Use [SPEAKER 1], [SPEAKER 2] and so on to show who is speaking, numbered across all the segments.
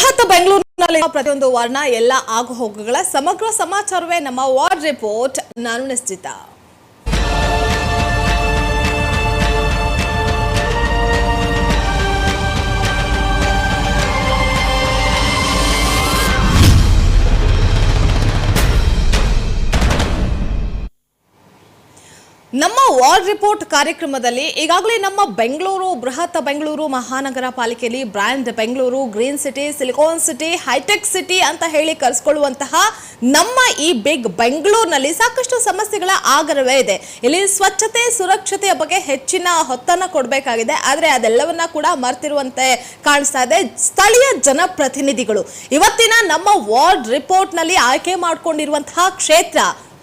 [SPEAKER 1] ಬೃಹತ್ ಬೆಂಗಳೂರಿನಲ್ಲಿ ಪ್ರತಿಯೊಂದು ವರ್ಣ ಎಲ್ಲ ಆಗುಹೋಗುಗಳ ಸಮಗ್ರ ಸಮಾಚಾರವೇ ನಮ್ಮ ವಾರ್ಡ್ ರಿಪೋರ್ಟ್. ನಾನು ನಿಶ್ಚಿತ. ನಮ್ಮ ವಾರ್ಡ್ ರಿಪೋರ್ಟ್ ಕಾರ್ಯಕ್ರಮದಲ್ಲಿ ಈಗಾಗಲೇ ನಮ್ಮ ಬೆಂಗಳೂರು, ಬೃಹತ್ ಬೆಂಗಳೂರು ಮಹಾನಗರ ಪಾಲಿಕೆಯಲ್ಲಿ brand Bengaluru, green city, silicon city, hi-tech city ಅಂತ ಹೇಳಿ ಕರೆಸ್ಕೊಳ್ಳುವಂತಹ ನಮ್ಮ ಈ ಬಿಗ್ ಬೆಂಗಳೂರಿನಲ್ಲಿ ಸಾಕಷ್ಟು ಸಮಸ್ಯೆಗಳ ಆಗರವೇ ಇದೆ. ಇಲ್ಲಿ ಸ್ವಚ್ಛತೆ, ಸುರಕ್ಷತೆಯ ಬಗ್ಗೆ ಹೆಚ್ಚಿನ ಹೊತ್ತನ್ನು ಕೊಡಬೇಕಾಗಿದೆ. ಆದರೆ ಅದೆಲ್ಲವನ್ನ ಕೂಡ ಮರ್ತಿರುವಂತೆ ಕಾಣಿಸ್ತಾ ಇದೆ. ಸ್ಥಳೀಯ ಜನಪ್ರತಿನಿಧಿಗಳು. ಇವತ್ತಿನ ನಮ್ಮ ವಾರ್ಡ್ ರಿಪೋರ್ಟ್ನಲ್ಲಿ ಆಯ್ಕೆ ಮಾಡಿಕೊಂಡಿರುವಂತಹ ಕ್ಷೇತ್ರ,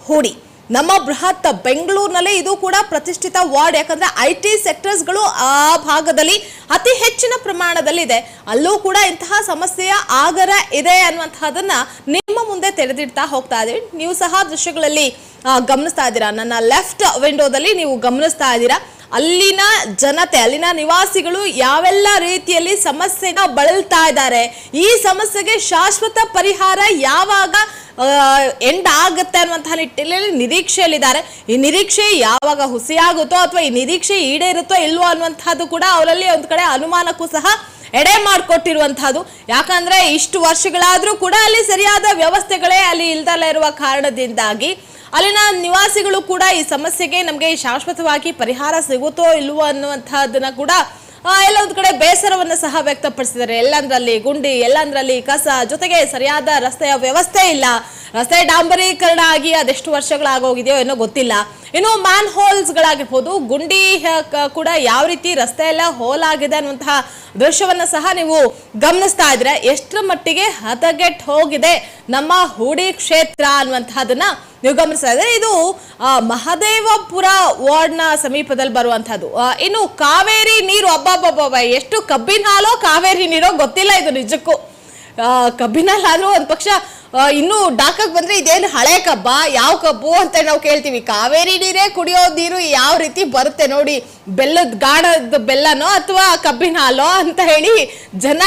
[SPEAKER 1] ಹೂಡಿ. ನಮ್ಮ ಬೃಹತ್ ಬೆಂಗಳೂರಿನಲ್ಲೇ ಇದು ಕೂಡ ಪ್ರತಿಷ್ಠಿತ ವಾರ್ಡ್. ಯಾಕಂದ್ರೆ ಐ ಟಿ ಸೆಕ್ಟರ್ಸ್ಗಳು ಆ ಭಾಗದಲ್ಲಿ ಅತಿ ಹೆಚ್ಚಿನ ಪ್ರಮಾಣದಲ್ಲಿದೆ. ಅಲ್ಲೂ ಕೂಡ ಇಂತಹ ಸಮಸ್ಯೆಯ ಆಗರ ಇದೆ ಅನ್ನುವಂತಹದನ್ನ ನಿಮ್ಮ ಮುಂದೆ ತೆರೆದಿಡ್ತಾ ಹೋಗ್ತಾ ಇದೀವಿ. ನೀವು ಸಹ ದೃಶ್ಯಗಳಲ್ಲಿ ಗಮನಿಸ್ತಾ ಇದ್ದೀರಾ? ನನ್ನ ಲೆಫ್ಟ್ ವಿಂಡೋದಲ್ಲಿ ನೀವು ಗಮನಿಸ್ತಾ ಇದ್ದೀರಾ? ಅಲ್ಲಿನ ಜನತೆ, ಅಲ್ಲಿನ ನಿವಾಸಿಗಳು ಯಾವೆಲ್ಲ ರೀತಿಯಲ್ಲಿ ಸಮಸ್ಯೆನ ಬಳಲ್ತಾ ಇದ್ದಾರೆ, ಈ ಸಮಸ್ಯೆಗೆ ಶಾಶ್ವತ ಪರಿಹಾರ ಯಾವಾಗ ಎಂಡ್ ಆಗುತ್ತೆ ಅನ್ನುವಂತಹ ನಿಟ್ಟಿನಲ್ಲಿ ನಿರೀಕ್ಷೆಯಲ್ಲಿದ್ದಾರೆ. ಈ ನಿರೀಕ್ಷೆ ಯಾವಾಗ ಹುಸಿಯಾಗುತ್ತೋ ಅಥವಾ ಈ ನಿರೀಕ್ಷೆ ಈಡೇರುತ್ತೋ ಇಲ್ವೋ ಅನ್ನುವಂಥದ್ದು ಕೂಡ ಅವರಲ್ಲಿ ಒಂದು ಕಡೆ ಅನುಮಾನಕ್ಕೂ ಸಹ ಎಡೆ ಮಾಡಿಕೊಟ್ಟಿರುವಂತಹದ್ದು ಯಾಕಂದ್ರೆ ಇಷ್ಟು ವರ್ಷಗಳಾದರೂ ಕೂಡ ಅಲ್ಲಿ ಸರಿಯಾದ ವ್ಯವಸ್ಥೆಗಳೇ ಅಲ್ಲಿ ಇಲ್ದಲ್ಲ ಇರುವ ಕಾರಣದಿಂದಾಗಿ ಅಲ್ಲಿನ ನಿವಾಸಿಗಳು ಕೂಡ ಈ ಸಮಸ್ಯೆಗೆ ನಮಗೆ ಶಾಶ್ವತವಾಗಿ ಪರಿಹಾರ ಸಿಗುತ್ತೋ ಇಲ್ವೋ ಅನ್ನುವಂತಹದನ್ನ ಕೂಡ ಎಲ್ಲ ಒಂದು ಕಡೆ ಬೇಸರವನ್ನು ಸಹ ವ್ಯಕ್ತಪಡಿಸಿದ್ದಾರೆ. ಎಲ್ಲಂದ್ರಲ್ಲಿ ಗುಂಡಿ, ಎಲ್ಲಂದ್ರಲ್ಲಿ ಕಸ, ಜೊತೆಗೆ ಸರಿಯಾದ ರಸ್ತೆಯ ವ್ಯವಸ್ಥೆ ಇಲ್ಲ. ರಸ್ತೆ ಡಾಂಬರೀಕರಣ ಆಗಿ ಅದೆಷ್ಟು ವರ್ಷಗಳಾಗೋಗಿದೆಯೋ ಏನೋ ಗೊತ್ತಿಲ್ಲ. ಇನ್ನು ಮ್ಯಾನ್ ಹೋಲ್ಸ್ ಗಳಾಗಿರ್ಬೋದು ಗುಂಡಿ ಕೂಡ ಯಾವ ರೀತಿ ರಸ್ತೆ ಎಲ್ಲ ಹೋಲ್ ಆಗಿದೆ ಅನ್ನುವಂತಹ ದೃಶ್ಯವನ್ನ ಸಹ ನೀವು ಗಮನಿಸ್ತಾ ಇದ್ರೆ ಎಷ್ಟರ ಮಟ್ಟಿಗೆ ಹದಗೆಟ್ ಹೋಗಿದೆ ನಮ್ಮ ಹೂಡಿ ಕ್ಷೇತ್ರ ಅನ್ನುವಂತಹದನ್ನ ನೀವು ಗಮನಿಸ್ತಾ ಇದು ಮಹದೇವಪುರ ಮಹದೇವಪುರ ವಾರ್ಡ್ನ ಸಮೀಪದಲ್ಲಿ ಬರುವಂತಹದ್ದು ಇನ್ನು ಕಾವೇರಿ ನೀರು ಅಬ್ಬಬ್ಬಬ್ಬ ಎಷ್ಟು ಕಬ್ಬಿನ ಹಾಲೋ ಕಾವೇರಿ ನೀರೋ ಗೊತ್ತಿಲ್ಲ ಇದು ನಿಜಕ್ಕೂ. ಕಬ್ಬಿನ ಹಾಲಾದ್ರೂ ಒಂದ್ ಪಕ್ಷ ಇನ್ನು ಡಾಕಕ್ ಬಂದ್ರೆ ಇದೇನು ಹಳೆ ಕಬ್ಬ, ಯಾವ ಕಬ್ಬು ಅಂತ ನಾವು ಕೇಳ್ತೀವಿ. ಕಾವೇರಿ ನೀರೇ ಕುಡಿಯೋ ನೀರು ಯಾವ ರೀತಿ ಬರುತ್ತೆ ನೋಡಿ, ಬೆಲ್ಲದ ಗಾಣದ ಬೆಲ್ಲನೋ ಅಥವಾ ಕಬ್ಬಿನ ಹಾಲೋ ಅಂತ ಹೇಳಿ ಜನ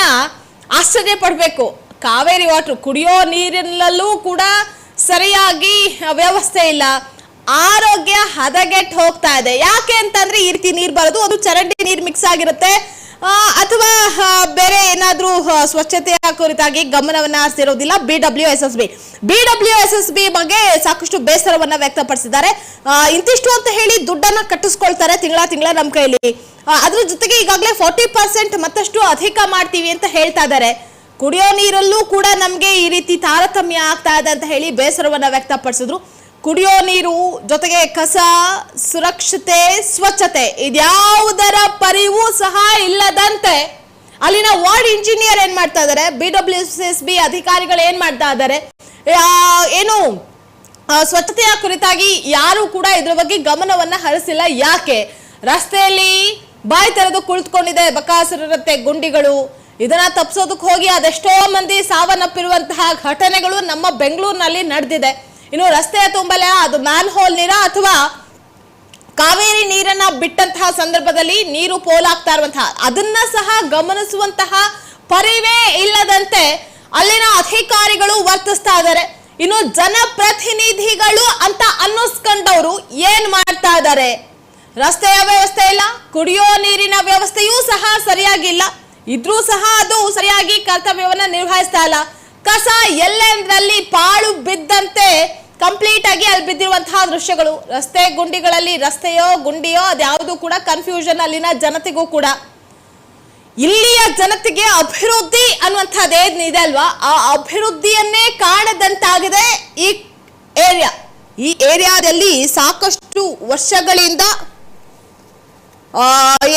[SPEAKER 1] ಆಶ್ಚರ್ಯ ಪಡ್ಬೇಕು. ಕಾವೇರಿ ವಾಟರ್ ಕುಡಿಯೋ ನೀರಿನಲ್ಲೂ ಕೂಡ ಸರಿಯಾಗಿ ವ್ಯವಸ್ಥೆ ಇಲ್ಲ. ಆರೋಗ್ಯ ಹದಗೆಟ್ ಹೋಗ್ತಾ ಇದೆ. ಯಾಕೆ ಅಂತಂದ್ರೆ ಈ ರೀತಿ ನೀರು ಬರೋದು ಅದು ಚರಂಡಿ ನೀರು ಮಿಕ್ಸ್ ಆಗಿರುತ್ತೆ. ಅಥವಾ ಬೇರೆ ಏನಾದರೂ ಸ್ವಚ್ಛತೆಯ ಕುರಿತಾಗಿ ಗಮನವನ್ನ ಹರಿಸಿರೋದಿಲ್ಲ B W S S B. B W S S B ಬಗ್ಗೆ ಸಾಕಷ್ಟು ಬೇಸರವನ್ನ ವ್ಯಕ್ತಪಡಿಸಿದ್ದಾರೆ. ಇಂತಿಷ್ಟು ಅಂತ ಹೇಳಿ ದುಡ್ಡನ್ನ ಕಟ್ಟಿಸ್ಕೊಳ್ತಾರೆ ತಿಂಗಳ ತಿಂಗಳ ನಮ್ಮ ಕೈಲಿ. ಅದ್ರ ಜೊತೆಗೆ ಈಗಾಗಲೇ ಫಾರ್ಟಿ ಪರ್ಸೆಂಟ್ ಮತ್ತಷ್ಟು ಅಧಿಕ ಮಾಡ್ತೀವಿ ಅಂತ ಹೇಳ್ತಾ ಇದ್ದಾರೆ. ಕುಡಿಯೋ ನೀರಲ್ಲೂ ಕೂಡ ನಮಗೆ ಈ ರೀತಿ ತಾರತಮ್ಯ ಆಗ್ತಾ ಇದೆ ಅಂತ ಹೇಳಿ ಬೇಸರವನ್ನ ವ್ಯಕ್ತಪಡಿಸಿದ್ರು. ಕುಡಿಯೋ ನೀರು ಜೊತೆಗೆ ಕಸ, ಸುರಕ್ಷತೆ, ಸ್ವಚ್ಛತೆ ಇದ್ಯಾವುದರ ಪರಿವೂ ಸಹ ಇಲ್ಲದಂತೆ ಅಲ್ಲಿನ ವಾರ್ಡ್ ಇಂಜಿನಿಯರ್ ಏನ್ ಮಾಡ್ತಾ ಇದ್ದಾರೆ ಬಿ ಡಬ್ಲ್ಯೂ ಎಸ್ ಬಿ ಅಧಿಕಾರಿಗಳು ಏನ್ ಮಾಡ್ತಾ ಇದ್ದಾರೆ ಏನು ಸ್ವಚ್ಛತೆಯ ಕುರಿತಾಗಿ ಯಾರು ಕೂಡ ಇದ್ರ ಬಗ್ಗೆ ಗಮನವನ್ನ ಹರಿಸಿಲ್ಲ. ಯಾಕೆ? ರಸ್ತೆಯಲ್ಲಿ ಬಾಯಿ ತೆರೆದು ಕುಳಿತುಕೊಂಡಿದೆ ಬಕಾಸುರತೆ ಗುಂಡಿಗಳು. ಇದನ್ನ ತಪ್ಪಿಸೋದಕ್ಕೆ ಹೋಗಿ ಅದೆಷ್ಟೋ ಮಂದಿ ಸಾವನ್ನಪ್ಪಿರುವಂತಹ ಘಟನೆಗಳು ನಮ್ಮ ಬೆಂಗಳೂರಿನಲ್ಲಿ ನಡೆದಿದೆ. ಇನ್ನು ರಸ್ತೆಯ ತುಂಬಲ, ಅದು ಮ್ಯಾನ್ ಹೋಲ್ ನೀರ ಅಥವಾ ಕಾವೇರಿ ನೀರನ್ನ ಬಿಟ್ಟಂತಹ ಸಂದರ್ಭದಲ್ಲಿ ನೀರು ಪೋಲಾಗ್ತಾ ಇರುವಂತಹ, ಅದನ್ನ ಸಹ ಗಮನಿಸುವಂತಹ ಪರಿವೇ ಇಲ್ಲದಂತೆ ಅಲ್ಲಿನ ಅಧಿಕಾರಿಗಳು ವರ್ತಿಸ್ತಾ ಇದ್ದಾರೆ. ಇನ್ನು ಜನಪ್ರತಿನಿಧಿಗಳು ಅಂತ ಅನ್ನಿಸ್ಕೊಂಡವರು ಏನ್ ಮಾಡ್ತಾ ಇದ್ದಾರೆ? ರಸ್ತೆಯ ವ್ಯವಸ್ಥೆ ಇಲ್ಲ, ಕುಡಿಯೋ ನೀರಿನ ವ್ಯವಸ್ಥೆಯೂ ಸಹ ಸರಿಯಾಗಿಲ್ಲ. ಇದ್ರೂ ಸಹ ಅದು ಸರಿಯಾಗಿ ಕರ್ತವ್ಯವನ್ನ ನಿರ್ವಹಿಸ್ತಾ ಇಲ್ಲ. ಕಸ ಎಲ್ಲೆಂದ್ರಲ್ಲಿ ಪಾಳು ಬಿದ್ದಂತೆ ಕಂಪ್ಲೀಟ್ ಆಗಿ ಅಲ್ಲಿ ಬಿದ್ದಿರುವಂತಹ ದೃಶ್ಯಗಳು. ರಸ್ತೆ ಗುಂಡಿಗಳಲ್ಲಿ, ರಸ್ತೆಯೋ ಗುಂಡಿಯೋ ಅದ್ಯಾವುದು ಕೂಡ ಕನ್ಫ್ಯೂಷನ್ ಅಲ್ಲಿನ ಜನತೆಗೂ ಕೂಡ. ಇಲ್ಲಿಯ ಜನತೆಗೆ ಅಭಿವೃದ್ಧಿ ಅನ್ನುವಂಥದ್ದು ಇದೆ ಅಲ್ವಾ? ಆ ಅಭಿವೃದ್ಧಿಯನ್ನೇ ಕಾಣದಂತಾಗಿದೆ ಈ ಏರಿಯಾ ಈ ಏರಿಯಾದಲ್ಲಿ ಸಾಕಷ್ಟು ವರ್ಷಗಳಿಂದ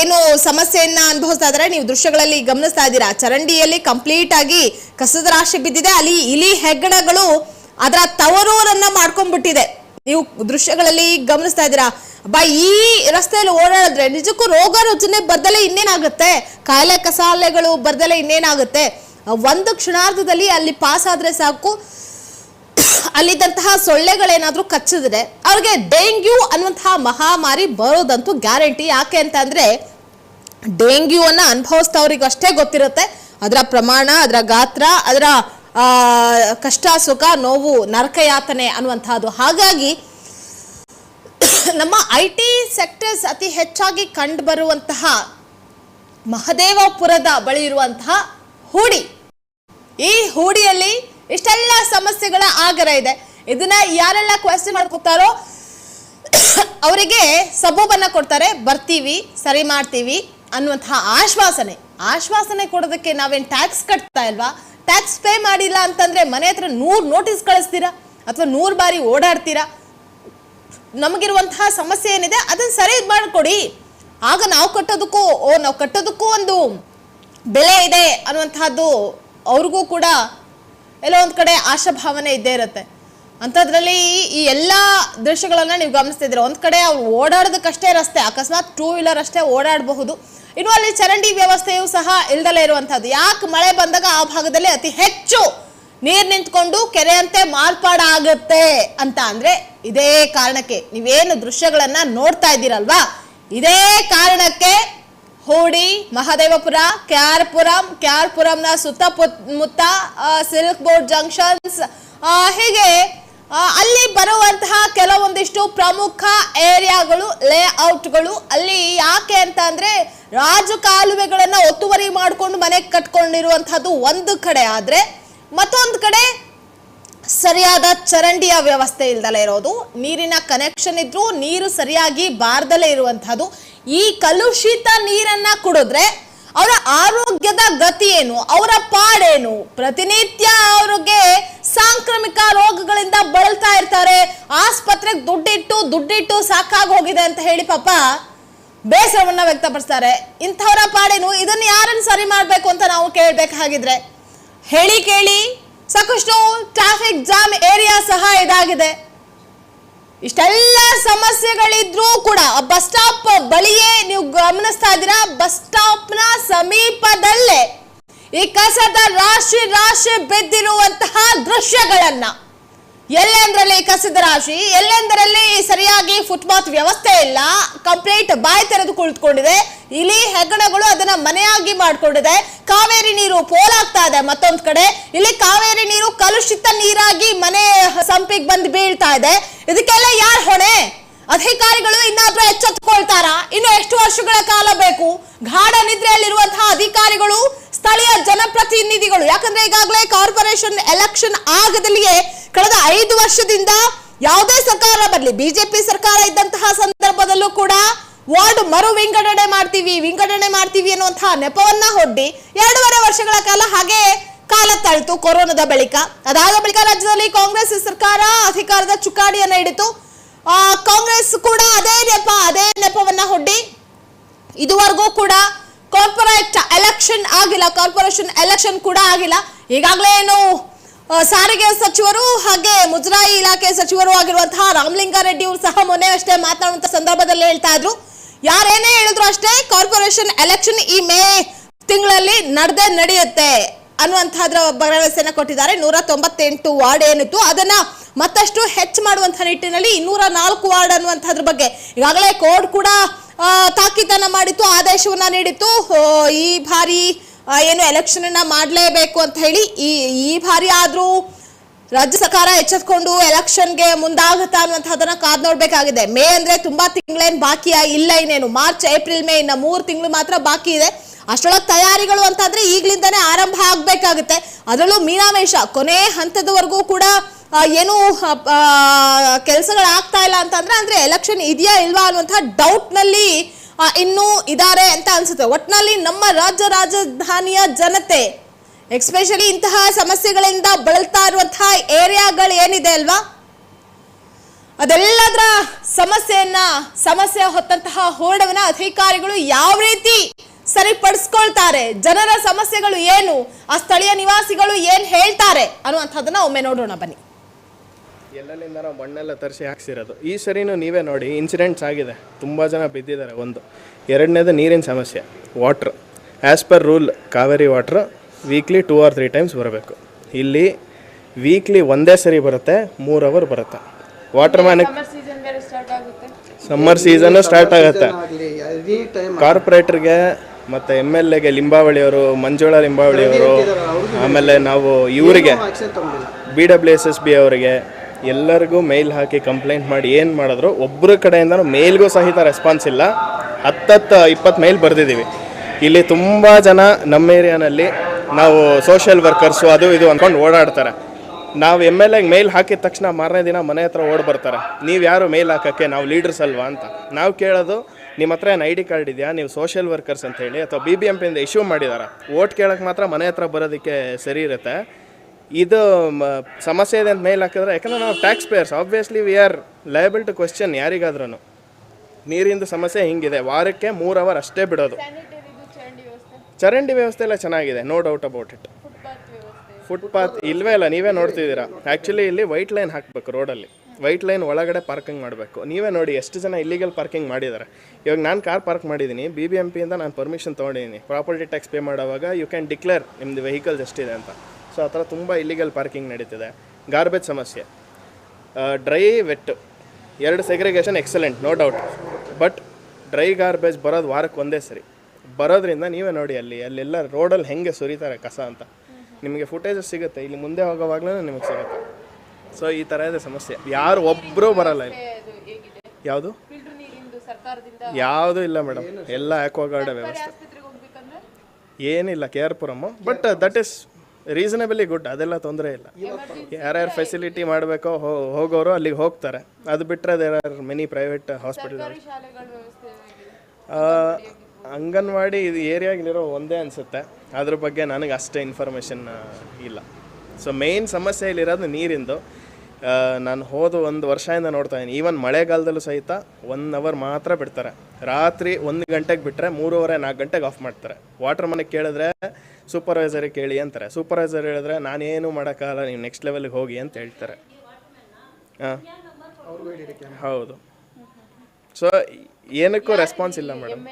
[SPEAKER 1] ಏನು ಸಮಸ್ಯೆಯನ್ನ ಅನುಭವಿಸ್ತಾ ಇದ್ದಾರೆ, ನೀವು ದೃಶ್ಯಗಳಲ್ಲಿ ಗಮನಿಸ್ತಾ ಇದ್ದೀರಾ? ಚರಂಡಿಯಲ್ಲಿ ಕಂಪ್ಲೀಟ್ ಆಗಿ ಕಸದ ರಾಶಿ ಬಿದ್ದಿದೆ, ಅಲ್ಲಿ ಇಲಿ ಹೆಗ್ಗಣಗಳು ಅದರ ತವರೂರನ್ನ ಮಾಡ್ಕೊಂಡ್ಬಿಟ್ಟಿದೆ. ನೀವು ದೃಶ್ಯಗಳಲ್ಲಿ ಗಮನಿಸ್ತಾ ಇದ್ದೀರಾ? ಬಾ, ಈ ರಸ್ತೆಯಲ್ಲಿ ಓಡಾಡಿದ್ರೆ ನಿಜಕ್ಕೂ ರೋಗ ರುಜಿನ ಬರ್ದಲೆ ಇನ್ನೇನಾಗುತ್ತೆ? ಕಾಯಿಲೆ ಕಸಾಲೆಗಳು ಬರ್ದಲೆ ಇನ್ನೇನಾಗುತ್ತೆ? ಒಂದು ಕ್ಷಣಾರ್ಧದಲ್ಲಿ ಅಲ್ಲಿ ಪಾಸ್ ಆದ್ರೆ ಸಾಕು. ಅಲ್ಲಿದ್ದಂತಹ ಸೊಳ್ಳೆಗಳೇನಾದ್ರೂ ಕಚ್ಚಿದ್ರೆ ಅವ್ರಿಗೆ ಡೆಂಗ್ಯೂ ಅನ್ನುವಂತಹ ಮಹಾಮಾರಿ ಬರೋದಂತೂ ಗ್ಯಾರಂಟಿ. ಯಾಕೆ ಅಂತ ಅಂದ್ರೆ ಡೆಂಗ್ಯೂವನ್ನ ಅನುಭವಿಸ್ತವ್ರಿಗೆ ಅಷ್ಟೇ ಗೊತ್ತಿರುತ್ತೆ. ಅದರ ಪ್ರಮಾಣ, ಅದರ ಗಾತ್ರ, ಅದರ ಕಷ್ಟ, ಸುಖ, ನೋವು, ನರಕಯಾತನೆ ಅನ್ನುವಂಥದ್ದು. ಹಾಗಾಗಿ ನಮ್ಮ ಐ ಟಿ ಸೆಕ್ಟರ್ಸ್ ಅತಿ ಹೆಚ್ಚಾಗಿ ಕಂಡು ಬರುವಂತಹ ಮಹದೇವಪುರದ ಬಳಿ ಇರುವಂತಹ ಹೂಡಿ. ಈ ಹೂಡಿಯಲ್ಲಿ ಇಷ್ಟೆಲ್ಲ ಸಮಸ್ಯೆಗಳ ಆಗರ ಇದೆ. ಇದನ್ನ ಯಾರೆಲ್ಲ ಕ್ವೆಶ್ಚನ್ ಮಾಡ್ಕೊತಾರೋ, ಅವರಿಗೆ ಸಬೂಬನ್ನ ಕೊಡ್ತಾರೆ, ಬರ್ತೀವಿ, ಸರಿ ಮಾಡ್ತೀವಿ ಅನ್ನುವಂತಹ ಆಶ್ವಾಸನೆ. ಆಶ್ವಾಸನೆ ಕೊಡೋದಕ್ಕೆ ನಾವೇನು ಟ್ಯಾಕ್ಸ್ ಕಟ್ತಾ ಇಲ್ವಾ? ಟ್ಯಾಕ್ಸ್ ಪೇ ಮಾಡಿಲ್ಲ ಅಂತಂದ್ರೆ ಮನೆ ಹತ್ರ ನೂರು ನೋಟಿಸ್ ಕಳಿಸ್ತೀರಾ? ಅಥವಾ ನೂರು ಬಾರಿ ಓಡಾಡ್ತೀರಾ? ನಮಗಿರುವಂತಹ ಸಮಸ್ಯೆ ಏನಿದೆ, ಅದನ್ನ ಸರಿ ಮಾಡಿಕೊಡಿ. ಆಗ ನಾವು ಕಟ್ಟೋದಕ್ಕೂ, ಓ, ನಾವು ಕಟ್ಟೋದಕ್ಕೂ ಒಂದು ಬೆಲೆ ಇದೆ ಅನ್ನುವಂತಹದ್ದು ಅವ್ರಿಗೂ ಕೂಡ ಎಲ್ಲೋ ಒಂದು ಕಡೆ ಆಶಾಭಾವನೆ ಇದ್ದೇ ಇರುತ್ತೆ. ಅಂಥದ್ರಲ್ಲಿ ಈ ಎಲ್ಲ ದೃಶ್ಯಗಳನ್ನ ನೀವು ಗಮನಿಸ್ತಿದ್ದೀರ ಒಂದು ಕಡೆ ಅವ್ರು ಓಡಾಡೋದಕ್ಕಷ್ಟೇ ರಸ್ತೆ, ಅಕಸ್ಮಾತ್ ಟೂ ವೀಲರ್ ಅಷ್ಟೇ ಓಡಾಡಬಹುದು. ಇನ್ನು ಅಲ್ಲಿ ಚರಂಡಿ ವ್ಯವಸ್ಥೆಯೂ ಸಹ ಇಲ್ದಲೇ ಇರುವಂಥದ್ದು. ಯಾಕೆ ಮಳೆ ಬಂದಾಗ ಆ ಭಾಗದಲ್ಲಿ ಅತಿ ಹೆಚ್ಚು ನೀರು ನಿಂತ್ಕೊಂಡು ಕೆರೆಯಂತೆ ಮಾರ್ಪಾಡಾಗುತ್ತೆ ಅಂತ ಅಂದರೆ ಇದೇ ಕಾರಣಕ್ಕೆ ನೀವೇನು ದೃಶ್ಯಗಳನ್ನು ನೋಡ್ತಾ ಇದ್ದೀರಲ್ವಾ? ಇದೇ ಕಾರಣಕ್ಕೆ ಹೂಡಿ, ಮಹದೇವಪುರ, ಕ್ಯಾರ್ಪುರಂ, ಕ್ಯಾರ್ಪುರಂನ ಸುತ್ತಮುತ್ತ ಸಿಲ್ಕ್ ಬೋರ್ಡ್ ಜಂಕ್ಷನ್ಸ್. ಹೀಗೆ ಅಲ್ಲಿ ಬರುವಂತಹ ಕೆಲವೊಂದಿಷ್ಟು ಪ್ರಮುಖ ಏರಿಯಾಗಳು, ಲೇಔಟ್ಗಳು, ಅಲ್ಲಿ ಯಾಕೆ ಅಂತ ಅಂದ್ರೆ ರಾಜು ಕಾಲುವೆಗಳನ್ನ ಒತ್ತುವರಿ ಮಾಡಿಕೊಂಡು ಮನೆ ಕಟ್ಕೊಂಡಿರುವಂತಹದ್ದು ಒಂದು ಕಡೆ ಆದ್ರೆ ಮತ್ತೊಂದು ಕಡೆ ಸರಿಯಾದ ಚರಂಡಿಯ ವ್ಯವಸ್ಥೆ ಇಲ್ದಲೇ ಇರೋದು. ನೀರಿನ ಕನೆಕ್ಷನ್ ಇದ್ರೂ ನೀರು ಸರಿಯಾಗಿ ಬಾರ್ದಲೇ ಇರುವಂತಹದ್ದು. ಈ ಕಲುಷಿತ ನೀರನ್ನ ಕುಡಿದ್ರೆ ಅವರ ಆರೋಗ್ಯದ ಗತಿ ಏನು, ಅವರ ಪಾಡೇನು? ಪ್ರತಿನಿತ್ಯ ಅವ್ರಿಗೆ ಸಾಂಕ್ರಾಮಿಕ ರೋಗಗಳಿಂದ ಬಳಲ್ತಾ ಇರ್ತಾರೆ. ಆಸ್ಪತ್ರೆಗೆ ದುಡ್ಡಿಟ್ಟು ದುಡ್ಡಿಟ್ಟು ಸಾಕಾಗಿ ಹೋಗಿದೆ ಅಂತ ಹೇಳಿ ಪಾಪ ಬೇಸರವನ್ನ ವ್ಯಕ್ತಪಡಿಸ್ತಾರೆ. ಇಂಥವರ ಪಾಡೇನು? ಇದನ್ನ ಯಾರನ್ನು ಸರಿ ಮಾಡಬೇಕು ಅಂತ ನಾವು ಕೇಳಬೇಕಾಗಿದ್ರೆ? ಹೇಳಿ ಕೇಳಿ. ಸಾಕಷ್ಟು ಟ್ರಾಫಿಕ್ ಜಾಮ್ ಏರಿಯಾ ಸಹ ಇದಾಗಿದೆ. ಇಷ್ಟೆಲ್ಲ ಸಮಸ್ಯೆಗಳಿದ್ರೂ ಕೂಡ ಬಸ್ ಸ್ಟಾಪ್ ಬಳಿಯೇ ನೀವು ಗಮನಿಸ್ತಾ ಇದ್ದೀರಾ? ಬಸ್ ಸ್ಟಾಪ್ನ ಸಮೀಪದಲ್ಲೇ ಈ ಕಸದ ರಾಶಿ ರಾಶಿ ಬಿದ್ದಿರುವಂತಹ ದೃಶ್ಯಗಳನ್ನ. ಎಲ್ಲೆಂದರಲ್ಲಿ ಕಸದ ರಾಶಿ? ಎಲ್ಲೆಂದರಲ್ಲಿ ಸರಿಯಾಗಿ ಫುಟ್ಪಾತ್ ವ್ಯವಸ್ಥೆ ಇಲ್ಲ? ಕಂಪ್ಲೀಟ್ ಬಾಯಿ ತೆರೆದು ಕುಳಿತುಕೊಂಡಿದೆ. ಇಲಿ ಹೆಗ್ಗಣಗಳು ಅದನ್ನ ಮನೆಯಾಗಿ ಮಾಡ್ಕೊಂಡಿದೆ. ಕಾವೇರಿ ನೀರು ಪೋಲಾಗ್ತಾ ಇದೆ. ಮತ್ತೊಂದ್ ಕಡೆ ಇಲ್ಲಿ ಕಾವೇರಿ ನೀರು ಕಲುಷಿತ ನೀರಾಗಿ ಮನೆ ಸಂಪಿಗೆ ಬಂದು ಬೀಳ್ತಾ ಇದೆ. ಇದಕ್ಕೆಲ್ಲ ಯಾರ್ ಹೊಣೆ? ಅಧಿಕಾರಿಗಳು ಇನ್ನಾದ್ರೂ ಎಚ್ಚೆತ್ತುಕೊಳ್ತಾರ ಇನ್ನು ಎಷ್ಟು ವರ್ಷಗಳ ಕಾಲ ಬೇಕು? ಗಾಢ ನಿದ್ರೆಯಲ್ಲಿರುವಂತಹ ಅಧಿಕಾರಿಗಳು, ಸ್ಥಳೀಯ ಜನಪ್ರತಿನಿಧಿಗಳು, ಯಾಕಂದ್ರೆ ಈಗಾಗಲೇ ಕಾರ್ಪೊರೇಷನ್ ಎಲೆಕ್ಷನ್ ಆಗದಲ್ಲಿಯೇ ಕಳೆದ ಐದು ವರ್ಷದಿಂದ ಯಾವುದೇ ಸರ್ಕಾರ ಬರಲಿ, ಬಿಜೆಪಿ ಸರ್ಕಾರ ಇದ್ದಂತಹ ಸಂದರ್ಭದಲ್ಲೂ ಕೂಡ ವಾರ್ಡ್ ಮರು ವಿಂಗಡಣೆ ಮಾಡ್ತೀವಿ ವಿಂಗಡಣೆ ಮಾಡ್ತೀವಿ ಅನ್ನುವಂತಹ ನೆಪವನ್ನ ಹೊಡ್ಡಿ ಎರಡೂವರೆ ವರ್ಷಗಳ ಕಾಲ ಹಾಗೆ ಕಾಲ ತಳಿತು ಕೊರೋನಾದ ಬಳಿಕ. ಅದಾದ ಬಳಿಕ ರಾಜ್ಯದಲ್ಲಿ ಕಾಂಗ್ರೆಸ್ ಸರ್ಕಾರ ಅಧಿಕಾರದ ಚುಕ್ಕಾಣಿಯನ್ನ ಹಿಡಿತು. ಕಾಂಗ್ರೆಸ್ ಕೂಡ ಅದೇ ನೆಪ, ಅದೇ ನೆಪವನ್ನ ಹೊಡ್ಡಿ. ಇದುವರೆಗೂ ಕೂಡ ಕಾರ್ಪೊರೇಟ್ ಎಲೆಕ್ಷನ್ ಆಗಿಲ್ಲ, ಕಾರ್ಪೊರೇಷನ್ ಎಲೆಕ್ಷನ್ ಕೂಡ ಆಗಿಲ್ಲ. ಈಗಾಗಲೇ ಏನು ಸಾರಿಗೆ ಸಚಿವರು ಹಾಗೆ ಮುಜರಾಯಿ ಇಲಾಖೆ ಸಚಿವರು ಆಗಿರುವಂತಹ ರಾಮಲಿಂಗಾರೆಡ್ಡಿ ಅವರು ಸಹ ಮೊನ್ನೆ ಅಷ್ಟೇ ಮಾತನಾಡುವಂತ ಸಂದರ್ಭದಲ್ಲಿ ಹೇಳ್ತಾ ಇದ್ರು. ಯಾರೇನೇ ಹೇಳಿದ್ರು ಅಷ್ಟೇ ಕಾರ್ಪೊರೇಷನ್ ಎಲೆಕ್ಷನ್ ಈ ಮೇ ತಿಂಗಳಲ್ಲಿ ನಡೆದೇ ನಡೆಯುತ್ತೆ ಅನ್ನುವಂಥದ್ರ ಭರವಸೆನ ಕೊಟ್ಟಿದ್ದಾರೆ. ನೂರ ತೊಂಬತ್ತೆಂಟು ವಾರ್ಡ್ ಏನಿತ್ತು, ಅದನ್ನ ಮತ್ತಷ್ಟು ಹೆಚ್ಚು ಮಾಡುವಂತಹ ನಿಟ್ಟಿನಲ್ಲಿ ಇನ್ನೂರ ನಾಲ್ಕು ವಾರ್ಡ್ ಅನ್ನುವಂಥದ್ರ ಬಗ್ಗೆ ಈಗಾಗಲೇ ಕೋರ್ಟ್ ಕೂಡ ತಾಕೀತನ ಮಾಡಿತ್ತು, ಆದೇಶವನ್ನ ನೀಡಿತ್ತು. ಈ ಬಾರಿ ಏನು ಎಲೆಕ್ಷನ್ ಮಾಡಲೇಬೇಕು ಅಂತ ಹೇಳಿ ಈ ಈ ಬಾರಿ ಆದ್ರೂ ರಾಜ್ಯ ಸರ್ಕಾರ ಎಚ್ಚೆತ್ಕೊಂಡು ಎಲೆಕ್ಷನ್ಗೆ ಮುಂದಾಗುತ್ತಾ ಅನ್ನುವಂಥದ್ದನ್ನ ಕಾದ್ ನೋಡ್ಬೇಕಾಗಿದೆ ಮೇ ಅಂದ್ರೆ ತುಂಬಾ ತಿಂಗಳೇನ್ ಬಾಕಿಯ ಇಲ್ಲ ಇನ್ನೇನು. ಮಾರ್ಚ್, ಏಪ್ರಿಲ್, ಮೇ ಇನ್ನ ಮೂರು ತಿಂಗಳು ಮಾತ್ರ ಬಾಕಿ ಇದೆ. ಅಷ್ಟೊಳಗೆ ತಯಾರಿಗಳು ಅಂತಂದ್ರೆ ಈಗ್ಲಿಂದಾನೇ ಆರಂಭ ಆಗ್ಬೇಕಾಗುತ್ತೆ. ಅದರಲ್ಲೂ ಮೀನಾಮೇಷ. ಕೊನೆ ಹಂತದವರೆಗೂ ಕೂಡ ಏನು ಕೆಲಸಗಳು ಆಗ್ತಾ ಇಲ್ಲ ಅಂತಂದ್ರೆ ಅಂದ್ರೆ ಎಲೆಕ್ಷನ್ ಇದೆಯಾ ಇಲ್ವಾ ಅನ್ನುವಂತಹ ಡೌಟ್ನಲ್ಲಿ ಇನ್ನೂ ಇದಾರೆ ಅಂತ ಅನ್ಸುತ್ತೆ. ಒಟ್ನಲ್ಲಿ ನಮ್ಮ ರಾಜ್ಯ ರಾಜಧಾನಿಯ ಜನತೆ ಎಕ್ಸ್ಪೆಷಲಿ ಇಂತಹ ಸಮಸ್ಯೆಗಳಿಂದ ಬಳಲ್ತಾ ಇರುವಂತಹ ಏರಿಯಾಗಳು ಏನಿದೆ ಅಲ್ವಾ? ಅದೆಲ್ಲದರ ಸಮಸ್ಯೆಯನ್ನ, ಸಮಸ್ಯೆ ಹೊತ್ತಂತಹ ಹೋರಾಟವನ್ನ ಅಧಿಕಾರಿಗಳು ಯಾವ ರೀತಿ ಸರಿಪಡಿಸ್ಕೊಳ್ತಾರೆ? ಜನರ ಸಮಸ್ಯೆಗಳು ಏನು? ಆ ಸ್ಥಳೀಯ ನಿವಾಸಿಗಳು ಏನ್ ಹೇಳ್ತಾರೆ? ಅನ್ನುವಂಥದ್ದನ್ನ ಒಮ್ಮೆ ನೋಡೋಣ ಬನ್ನಿ.
[SPEAKER 2] ಎಲ್ಲೆಲ್ಲಿಂದ ನಾವು ಮಣ್ಣೆಲ್ಲ ತರಿಸಿ ಹಾಕ್ಸಿರೋದು? ಈ ಸರಿನೂ ನೀವೇ ನೋಡಿ ಇನ್ಸಿಡೆಂಟ್ಸ್ ಆಗಿದೆ. ತುಂಬ ಜನ ಬಿದ್ದಿದ್ದಾರೆ. ಒಂದು, ಎರಡನೇದು ನೀರಿನ ಸಮಸ್ಯೆ water as per rule Kaveri water weekly two or three times ಬರಬೇಕು. ಇಲ್ಲಿ ವೀಕ್ಲಿ ಒಂದೇ ಸರಿ ಬರುತ್ತೆ ಮೂರು ಅವರ್ ಬರುತ್ತೆ. Water man summer season start ಆಗುತ್ತೆ. ಕಾರ್ಪೊರೇಟರ್ಗೆ ಮತ್ತೆ ಎಂ ಎಲ್ ಎಗೆ ಲಿಂಬಾವಳಿಯವರು ಮಂಜುಳಾ ಲಿಂಬಾವಳಿಯವರು ಆಮೇಲೆ ನಾವು ಇವರಿಗೆ B W S S B ಅವರಿಗೆ ಎಲ್ಲರಿಗೂ ಮೇಲ್ ಹಾಕಿ ಕಂಪ್ಲೇಂಟ್ ಮಾಡಿ ಏನು ಮಾಡಿದ್ರು ಒಬ್ಬರ ಕಡೆಯಿಂದ ಮೇಲ್ಗೂ ಸಹಿತ ರೆಸ್ಪಾನ್ಸ್ ಇಲ್ಲ. ಹತ್ತತ್ತು ಇಪ್ಪತ್ತು ಮೇಲ್ ಬರೆದಿದ್ದೀವಿ ಇಲ್ಲಿ ತುಂಬ ಜನ ನಮ್ಮ ಏರಿಯಾನಲ್ಲಿ ನಾವು ಸೋಷಿಯಲ್ ವರ್ಕರ್ಸು ಅದು ಇದು ಅಂದ್ಕೊಂಡು ಓಡಾಡ್ತಾರೆ. ನಾವು ಎಂ ಎಲ್ ಎಗೆ ಮೇಲ್ ಹಾಕಿದ ತಕ್ಷಣ ಮಾರನೇ ದಿನ ಮನೆ ಹತ್ರ ಓಡ್ ಬರ್ತಾರೆ. ನೀವು ಯಾರು ಮೇಲ್ ಹಾಕೋಕ್ಕೆ ನಾವು ಲೀಡರ್ಸ್ ಅಲ್ವಾ ಅಂತ. ನಾವು ಕೇಳೋದು ನಿಮ್ಮ ಹತ್ರ ಏನು ಐ ಡಿ ಕಾರ್ಡ್ ಇದೆಯಾ? ನೀವು ಸೋಷಿಯಲ್ ವರ್ಕರ್ಸ್ ಅಂತ ಹೇಳಿ ಅಥವಾ ಬಿ ಬಿ ಎಂ ಪಿಯಿಂದ ಇಶ್ಯೂ ಮಾಡಿದ್ದಾರೆ ಓಟ್ ಕೇಳೋಕ್ಕೆ ಮಾತ್ರ ಮನೆ ಹತ್ರ ಬರೋದಕ್ಕೆ ಸರಿ ಇರುತ್ತೆ. ಇದು ಸಮಸ್ಯೆ ಇದೆ ಅಂತ ಮೇಲ್ ಹಾಕಿದ್ರೆ, ಯಾಕಂದ್ರೆ ನಾವು tax payers obviously we are liable to question ಯಾರಿಗಾದ್ರೂ ನೀರಿಂದು ಸಮಸ್ಯೆ ಹಿಂಗಿದೆ. ವಾರಕ್ಕೆ ಮೂರು ಅವರ್ ಅಷ್ಟೇ ಬಿಡೋದು. ಚರಂಡಿ ವ್ಯವಸ್ಥೆ ಎಲ್ಲ ಚೆನ್ನಾಗಿದೆ no doubt about it footpath ಇಲ್ವೇ ಇಲ್ಲ, ನೀವೇ ನೋಡ್ತಿದ್ದೀರಾ. ಆ್ಯಕ್ಚುಲಿ ಇಲ್ಲಿ ವೈಟ್ ಲೈನ್ ಹಾಕಬೇಕು ರೋಡಲ್ಲಿ ವೈಟ್ ಲೈನ್ ಒಳಗಡೆ ಪಾರ್ಕಿಂಗ್ ಮಾಡಬೇಕು. ನೀವೇ ನೋಡಿ ಎಷ್ಟು ಜನ ಇಲ್ಲಿಗಲ್ ಪಾರ್ಕಿಂಗ್ ಮಾಡಿದ್ದಾರೆ. ಇವಾಗ ನಾನು ಕಾರ್ ಪಾರ್ಕ್ ಮಾಡಿದ್ದೀನಿ ಬಿ ಬಿ ಎಂ ಪಿಯಿಂದ ನಾನು ಪರ್ಮಿಷನ್ ತೊಗೊಂಡಿದ್ದೀನಿ. ಪ್ರಾಪರ್ಟಿ ಟ್ಯಾಕ್ಸ್ ಪೇ ಮಾಡುವಾಗ ಯು ಕ್ಯಾನ್ ಡಿಕ್ಲೇರ್ ನಿಮ್ಮದು ವೆಹಿಕಲ್ಸ್ ಎಷ್ಟಿದೆ ಅಂತ. ಸೊ ಆ ಥರ ತುಂಬ ಇಲ್ಲಿಗಲ್ ಪಾರ್ಕಿಂಗ್ ನಡೀತಿದೆ. ಗಾರ್ಬೇಜ್ ಸಮಸ್ಯೆ. ಡ್ರೈ ವೆಟ್ ಎರಡು segregation excellent no doubt but dry garbage ಬರೋದು ವಾರಕ್ಕೆ ಒಂದೇ ಸರಿ. ಬರೋದ್ರಿಂದ ನೀವೇ ನೋಡಿ ಅಲ್ಲಿ ಅಲ್ಲೆಲ್ಲ ರೋಡಲ್ಲಿ ಹೆಂಗೆ ಸುರಿತಾರೆ ಕಸ ಅಂತ. ನಿಮಗೆ ಫುಟೇಜಸ್ ಸಿಗುತ್ತೆ ಇಲ್ಲಿ ಮುಂದೆ ಹೋಗೋವಾಗ್ಲೂ ನಿಮಗೆ ಸಿಗುತ್ತೆ. ಸೊ ಈ ಥರ ಇದೆ ಸಮಸ್ಯೆ. ಯಾರು ಒಬ್ಬರೂ ಬರಲ್ಲ ಇಲ್ಲಿ. ಯಾವುದು? ಯಾವುದು ಇಲ್ಲ ಮೇಡಮ್. ಎಲ್ಲ ಆಕ್ವಾಗಾರ್ಡ್ ವ್ಯವಸ್ಥೆ. ಏನಿಲ್ಲ K R Puram but that is reasonably good ಅದೆಲ್ಲ ತೊಂದರೆ ಇಲ್ಲ. ಯಾರ್ಯಾರು ಫೆಸಿಲಿಟಿ ಮಾಡಬೇಕೋ ಹೋಗೋರು ಅಲ್ಲಿಗೆ ಹೋಗ್ತಾರೆ. ಅದು ಬಿಟ್ಟರೆ there are many private hospital anganwadi ಇದು ಏರಿಯಾಗಿರೋ ಒಂದೇ ಅನಿಸುತ್ತೆ. ಅದ್ರ ಬಗ್ಗೆ ನನಗೆ ಅಷ್ಟೇ ಇನ್ಫಾರ್ಮೇಷನ್ ಇಲ್ಲ. ಸೊ ಮೇಯ್ನ್ ಸಮಸ್ಯೆ ಇಲ್ಲಿರೋದು ನೀರಿಂದು ನಾನು ಹೋದ ಒಂದು ವರ್ಷದಿಂದ ನೋಡ್ತಾ ಇದ್ದೀನಿ. ಈವನ್ ಮಳೆಗಾಲದಲ್ಲೂ ಸಹಿತ ಒನ್ ಅವರ್ ಮಾತ್ರ ಬಿಡ್ತಾರೆ. ರಾತ್ರಿ ಒಂದು ಗಂಟೆಗೆ ಬಿಟ್ಟರೆ ಮೂರುವರೆ ನಾಲ್ಕು ಗಂಟೆಗೆ ಆಫ್ ಮಾಡ್ತಾರೆ. ವಾಟರ್ ಮನೆಗೆ ಕೇಳಿದ್ರೆ ಸೂಪರ್ವೈಸರಿಗೆ ಕೇಳಿ ಅಂತಾರೆ. ಸೂಪರ್ವೈಸರ್ ಹೇಳಿದ್ರೆ ನಾನೇನು ಮಾಡೋಕ್ಕಾಗಲ್ಲ ನೀವು ನೆಕ್ಸ್ಟ್ ಲೆವೆಲ್ಗೆ ಹೋಗಿ ಅಂತ ಹೇಳ್ತಾರೆ. ಹಾಂ ಹೌದು. ಸೊ ಏನಕ್ಕೂ ರೆಸ್ಪಾನ್ಸ್ ಇಲ್ಲ ಮೇಡಮ್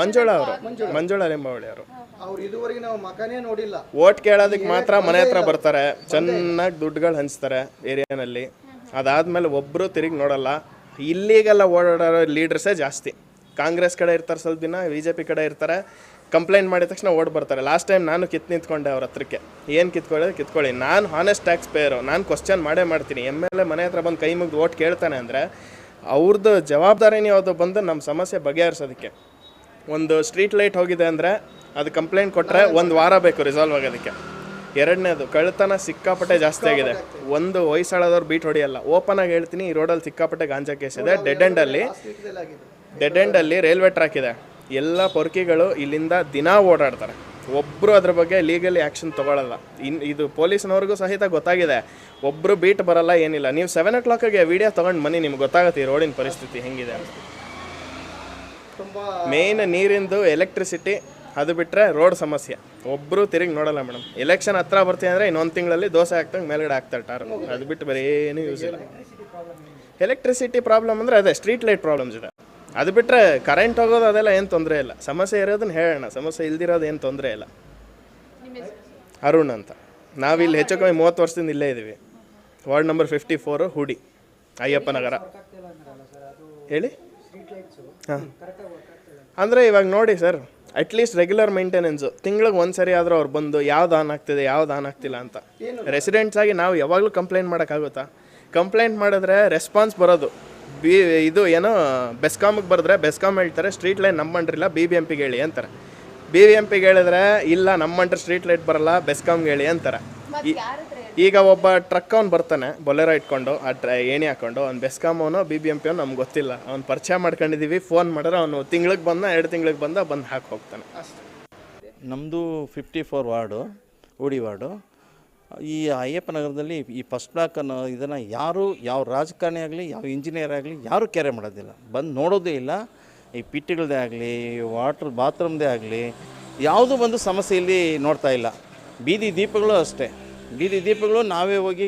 [SPEAKER 2] ಮಂಜುಳ ಅವರು ಮಂಜುಳ ಲಿಂಬಾವಳಿ ಅವರು.
[SPEAKER 3] ಅವ್ರು ಇದುವರೆಗೆ ನಾವು ಮಕನೇ ನೋಡಿಲ್ಲ.
[SPEAKER 2] ಓಟ್ ಕೇಳೋದಕ್ಕೆ ಮಾತ್ರ ಮನೆ ಹತ್ರ ಬರ್ತಾರೆ ಚೆನ್ನಾಗಿ ದುಡ್ಡುಗಳು ಹಂಚ್ತಾರೆ ಏರಿಯಾನಲ್ಲಿ. ಅದಾದ್ಮೇಲೆ ಒಬ್ಬರು ತಿರುಗಿ ನೋಡಲ್ಲ. ಇಲ್ಲಿಗೆಲ್ಲ ಓಡಾಡೋ ಲೀಡರ್ಸೇ ಜಾಸ್ತಿ. ಕಾಂಗ್ರೆಸ್ ಕಡೆ ಇರ್ತಾರೆ ಸ್ವಲ್ಪ ದಿನ ಬಿ ಜೆ ಪಿ ಕಡೆ ಇರ್ತಾರೆ. ಕಂಪ್ಲೇಂಟ್ ಮಾಡಿದ ತಕ್ಷಣ ಓಡ್ ಬರ್ತಾರೆ. ಲಾಸ್ಟ್ ಟೈಮ್ ನಾನು ಕಿತ್ ನಿಂತ್ಕೊಂಡೆ ಅವ್ರ ಹತ್ರಕ್ಕೆ. ಏನು ಕಿತ್ಕೊಳ್ಳೋದು? ಕಿತ್ಕೊಳ್ಳಿ. ನಾನು ಹಾನೆಸ್ಟ್ ಟ್ಯಾಕ್ಸ್ ಪೇಯರು ನಾನು ಕ್ವಶನ್ ಮಾಡೇ ಮಾಡ್ತೀನಿ. ಎಂ ಎಲ್ ಎ ಮನೆ ಹತ್ರ ಬಂದು ಕೈ ಮುಗಿದು ಓಟ್ ಕೇಳ್ತಾನೆ ಅಂದರೆ ಅವ್ರದ್ದು ಜವಾಬ್ದಾರಿನೇ ಯಾವುದು ಬಂದು ನಮ್ಮ ಸಮಸ್ಯೆ ಬಗೆಹರಿಸೋದಕ್ಕೆ. ಒಂದು ಸ್ಟ್ರೀಟ್ ಲೈಟ್ ಹೋಗಿದೆ ಅಂದರೆ ಅದು ಕಂಪ್ಲೇಂಟ್ ಕೊಟ್ಟರೆ ಒಂದು ವಾರ ಬೇಕು ರಿಸಾಲ್ವ್ ಆಗೋದಕ್ಕೆ. ಎರಡನೇದು, ಕಳ್ಳತನ ಸಿಕ್ಕಾಪಟ್ಟೆ ಜಾಸ್ತಿ ಆಗಿದೆ. ಒಂದು ವಯಸ್ಸಾಳದವ್ರು ಬೀಟ್ ಹೊಡೆಯಲ್ಲ. ಓಪನ್ ಆಗಿ ಹೇಳ್ತೀನಿ, ಈ ರೋಡಲ್ಲಿ ಸಿಕ್ಕಾಪಟ್ಟೆ ಗಾಂಜಾ ಕೇಸ್ ಇದೆ. ಡೆಡ್ ಎಂಡಲ್ಲಿ ಡೆಡ್ ಎಂಡಲ್ಲಿ ರೈಲ್ವೆ ಟ್ರ್ಯಾಕ್ ಇದೆ. ಎಲ್ಲ ಪೊರ್ಕಿಗಳು ಇಲ್ಲಿಂದ ದಿನಾ ಓಡಾಡ್ತಾರೆ. ಒಬ್ಬರು ಅದ್ರ ಬಗ್ಗೆ ಲೀಗಲಿ ಆ್ಯಕ್ಷನ್ ತೊಗೊಳಲ್ಲ. ಇನ್ ಇದು ಪೊಲೀಸ್ನವ್ರಿಗೂ ಸಹಿತ ಗೊತ್ತಾಗಿದೆ. ಒಬ್ಬರು ಬೀಟ್ ಬರಲ್ಲ ಏನಿಲ್ಲ. ನೀವು ಸೆವೆನ್ ಓ ಕ್ಲಾಕಿಗೆ ವಿಡಿಯೋ ತೊಗೊಂಡು ಬನ್ನಿ ನಿಮ್ಗೆ ಗೊತ್ತಾಗುತ್ತೆ ಈ ರೋಡಿನ ಪರಿಸ್ಥಿತಿ ಹೆಂಗಿದೆ ಮೇಯ್ನ್ ನೀರಿಂದು ಎಲೆಕ್ಟ್ರಿಸಿಟಿ ಅದು ಬಿಟ್ಟರೆ ರೋಡ್ ಸಮಸ್ಯೆ. ಒಬ್ಬರು ತಿರುಗಿ ನೋಡಲ್ಲ ಮೇಡಮ್ ಎಲೆಕ್ಷನ್ ಹತ್ರ ಬರ್ತೀನಿ ಅಂದರೆ ಇನ್ನೊಂದು ತಿಂಗಳಲ್ಲಿ ದೋಸೆ ಹಾಕ್ತಂಗೆ ಮೇಲ್ಗಡೆ ಹಾಕ್ತಾರೆ ಟಾರ್ ಅದು ಬಿಟ್ಟು ಬೇರೆ ಏನೂ ಯೂಸ್ ಇಲ್ಲ. ಎಲೆಕ್ಟ್ರಿಸಿಟಿ ಪ್ರಾಬ್ಲಮ್ ಅಂದರೆ ಅದೇ ಸ್ಟ್ರೀಟ್ ಲೈಟ್ ಪ್ರಾಬ್ಲಮ್ಸ್ ಇದೆ. ಅದು ಬಿಟ್ಟರೆ ಕರೆಂಟ್ ಹೋಗೋದು ಅದೆಲ್ಲ ಏನು ತೊಂದರೆ ಇಲ್ಲ. ಸಮಸ್ಯೆ ಇರೋದನ್ನ ಹೇಳೋಣ. ಸಮಸ್ಯೆ ಇಲ್ದಿರೋದು ಏನು ತೊಂದರೆ ಇಲ್ಲ. ಅರುಣ್ ಅಂತ. ನಾವಿಲ್ಲಿ ಹೆಚ್ಚು ಕಮ್ಮಿ ಮೂವತ್ತು ವರ್ಷದಿಂದ ಇಲ್ಲೇ ಇದ್ದೀವಿ ವಾರ್ಡ್ ನಂಬರ್ ಫಿಫ್ಟಿ ಫೋರು ಹುಡಿ ಅಯ್ಯಪ್ಪ ನಗರ. ಹೇಳಿ? ಹಾಂ. ಅಂದರೆ ಇವಾಗ ನೋಡಿ ಸರ್ ಅಟ್ಲೀಸ್ಟ್ ರೆಗ್ಯುಲರ್ ಮೇಂಟೆನೆನ್ಸು ತಿಂಗಳಿಗೆ ಒಂದು ಸರಿ ಆದರೂ ಅವ್ರು ಬಂದು ಯಾವ್ದು ಆನ್ ಆಗ್ತಿದೆ ಯಾವ್ದು ಆನ್ ಆಗ್ತಿಲ್ಲ ಅಂತ. ರೆಸಿಡೆಂಟ್ಸ್ ಆಗಿ ನಾವು ಯಾವಾಗಲೂ ಕಂಪ್ಲೇಂಟ್ ಮಾಡೋಕ್ಕಾಗುತ್ತಾ ಕಂಪ್ಲೇಂಟ್ ಮಾಡಿದ್ರೆ ರೆಸ್ಪಾನ್ಸ್ ಬರೋದು. ಬಿ ಇದು ಏನೋ ಬೆಸ್ಕಾಮಿಗೆ ಬರೆದ್ರೆ ಬೆಸ್ಕಾಮ್ ಹೇಳ್ತಾರೆ ಸ್ಟ್ರೀಟ್ ಲೈಟ್ ನಂಬಂಡ್ರಿಲ್ಲ ಬಿ ಬಿ ಎಂ ಪಿಗೆ ಹೇಳಿ ಅಂತಾರೆ. ಬಿ ಬಿ ಎಂ ಪಿಗೆ ಹೇಳಿದ್ರೆ ಇಲ್ಲ ನಮ್ಮಂಟ್ರೆ ಸ್ಟ್ರೀಟ್ ಲೈಟ್ ಬರಲ್ಲ ಬೆಸ್ಕಾಮ್ಗೆ ಹೇಳಿ ಅಂತಾರೆ. ಈ- ಈಗ ಒಬ್ಬ ಟ್ರಕ್ ಅವ್ನು ಬರ್ತಾನೆ ಬೊಲೆರೋ ಇಟ್ಕೊಂಡು ಆ ಟ್ರ ಏಣಿ ಹಾಕೊಂಡು ಅವ್ನು ಬೆಸ್ಕಾಮ್ ಅವನು ಬಿ ಬಿ ಎಂ ಪಿ ಅವ್ನು ನಮ್ಗೆ ಗೊತ್ತಿಲ್ಲ. ಅವ್ನು ಪರಿಚಯ ಮಾಡ್ಕೊಂಡಿದ್ದೀವಿ ಫೋನ್ ಮಾಡಿದ್ರೆ ಅವನು ತಿಂಗ್ಳಿಗೆ ಬಂದ ಎರಡು ತಿಂಗ್ಳಿಗೆ ಬಂದ ಬಂದು ಹಾಕಿ ಹೋಗ್ತಾನೆ.
[SPEAKER 4] ನಮ್ಮದು ಫಿಫ್ಟಿ ಫೋರ್ ವಾರ್ಡು ಉಡಿ ವಾರ್ಡು. ಈ ಅಯ್ಯಪ್ಪ ನಗರದಲ್ಲಿ ಈ ಫಸ್ಟ್ ಬ್ಲಾಕ್ ಅನ್ನೋ ಇದನ್ನು ಯಾರು ಯಾವ ರಾಜಕಾರಣಿ ಆಗಲಿ, ಯಾವ ಇಂಜಿನಿಯರ್ ಆಗಲಿ, ಯಾರೂ ಕೆರೆ ಮಾಡೋದಿಲ್ಲ. ಬಂದು ನೋಡೋದೇ ಇಲ್ಲ. ಈ ಪಿಟ್ಟಿಗಳದ್ದೇ ಆಗಲಿ ವಾಟ್ರ್ ಬಾತ್ರೂಮ್ದೇ ಆಗಲಿ, ಯಾವುದೂ ಒಂದು ಸಮಸ್ಯೆ ಇಲ್ಲಿ ನೋಡ್ತಾ ಇಲ್ಲ. ಬೀದಿ ದೀಪಗಳು ಅಷ್ಟೇ. ಬೀದಿ ದೀಪಗಳು ನಾವೇ ಹೋಗಿ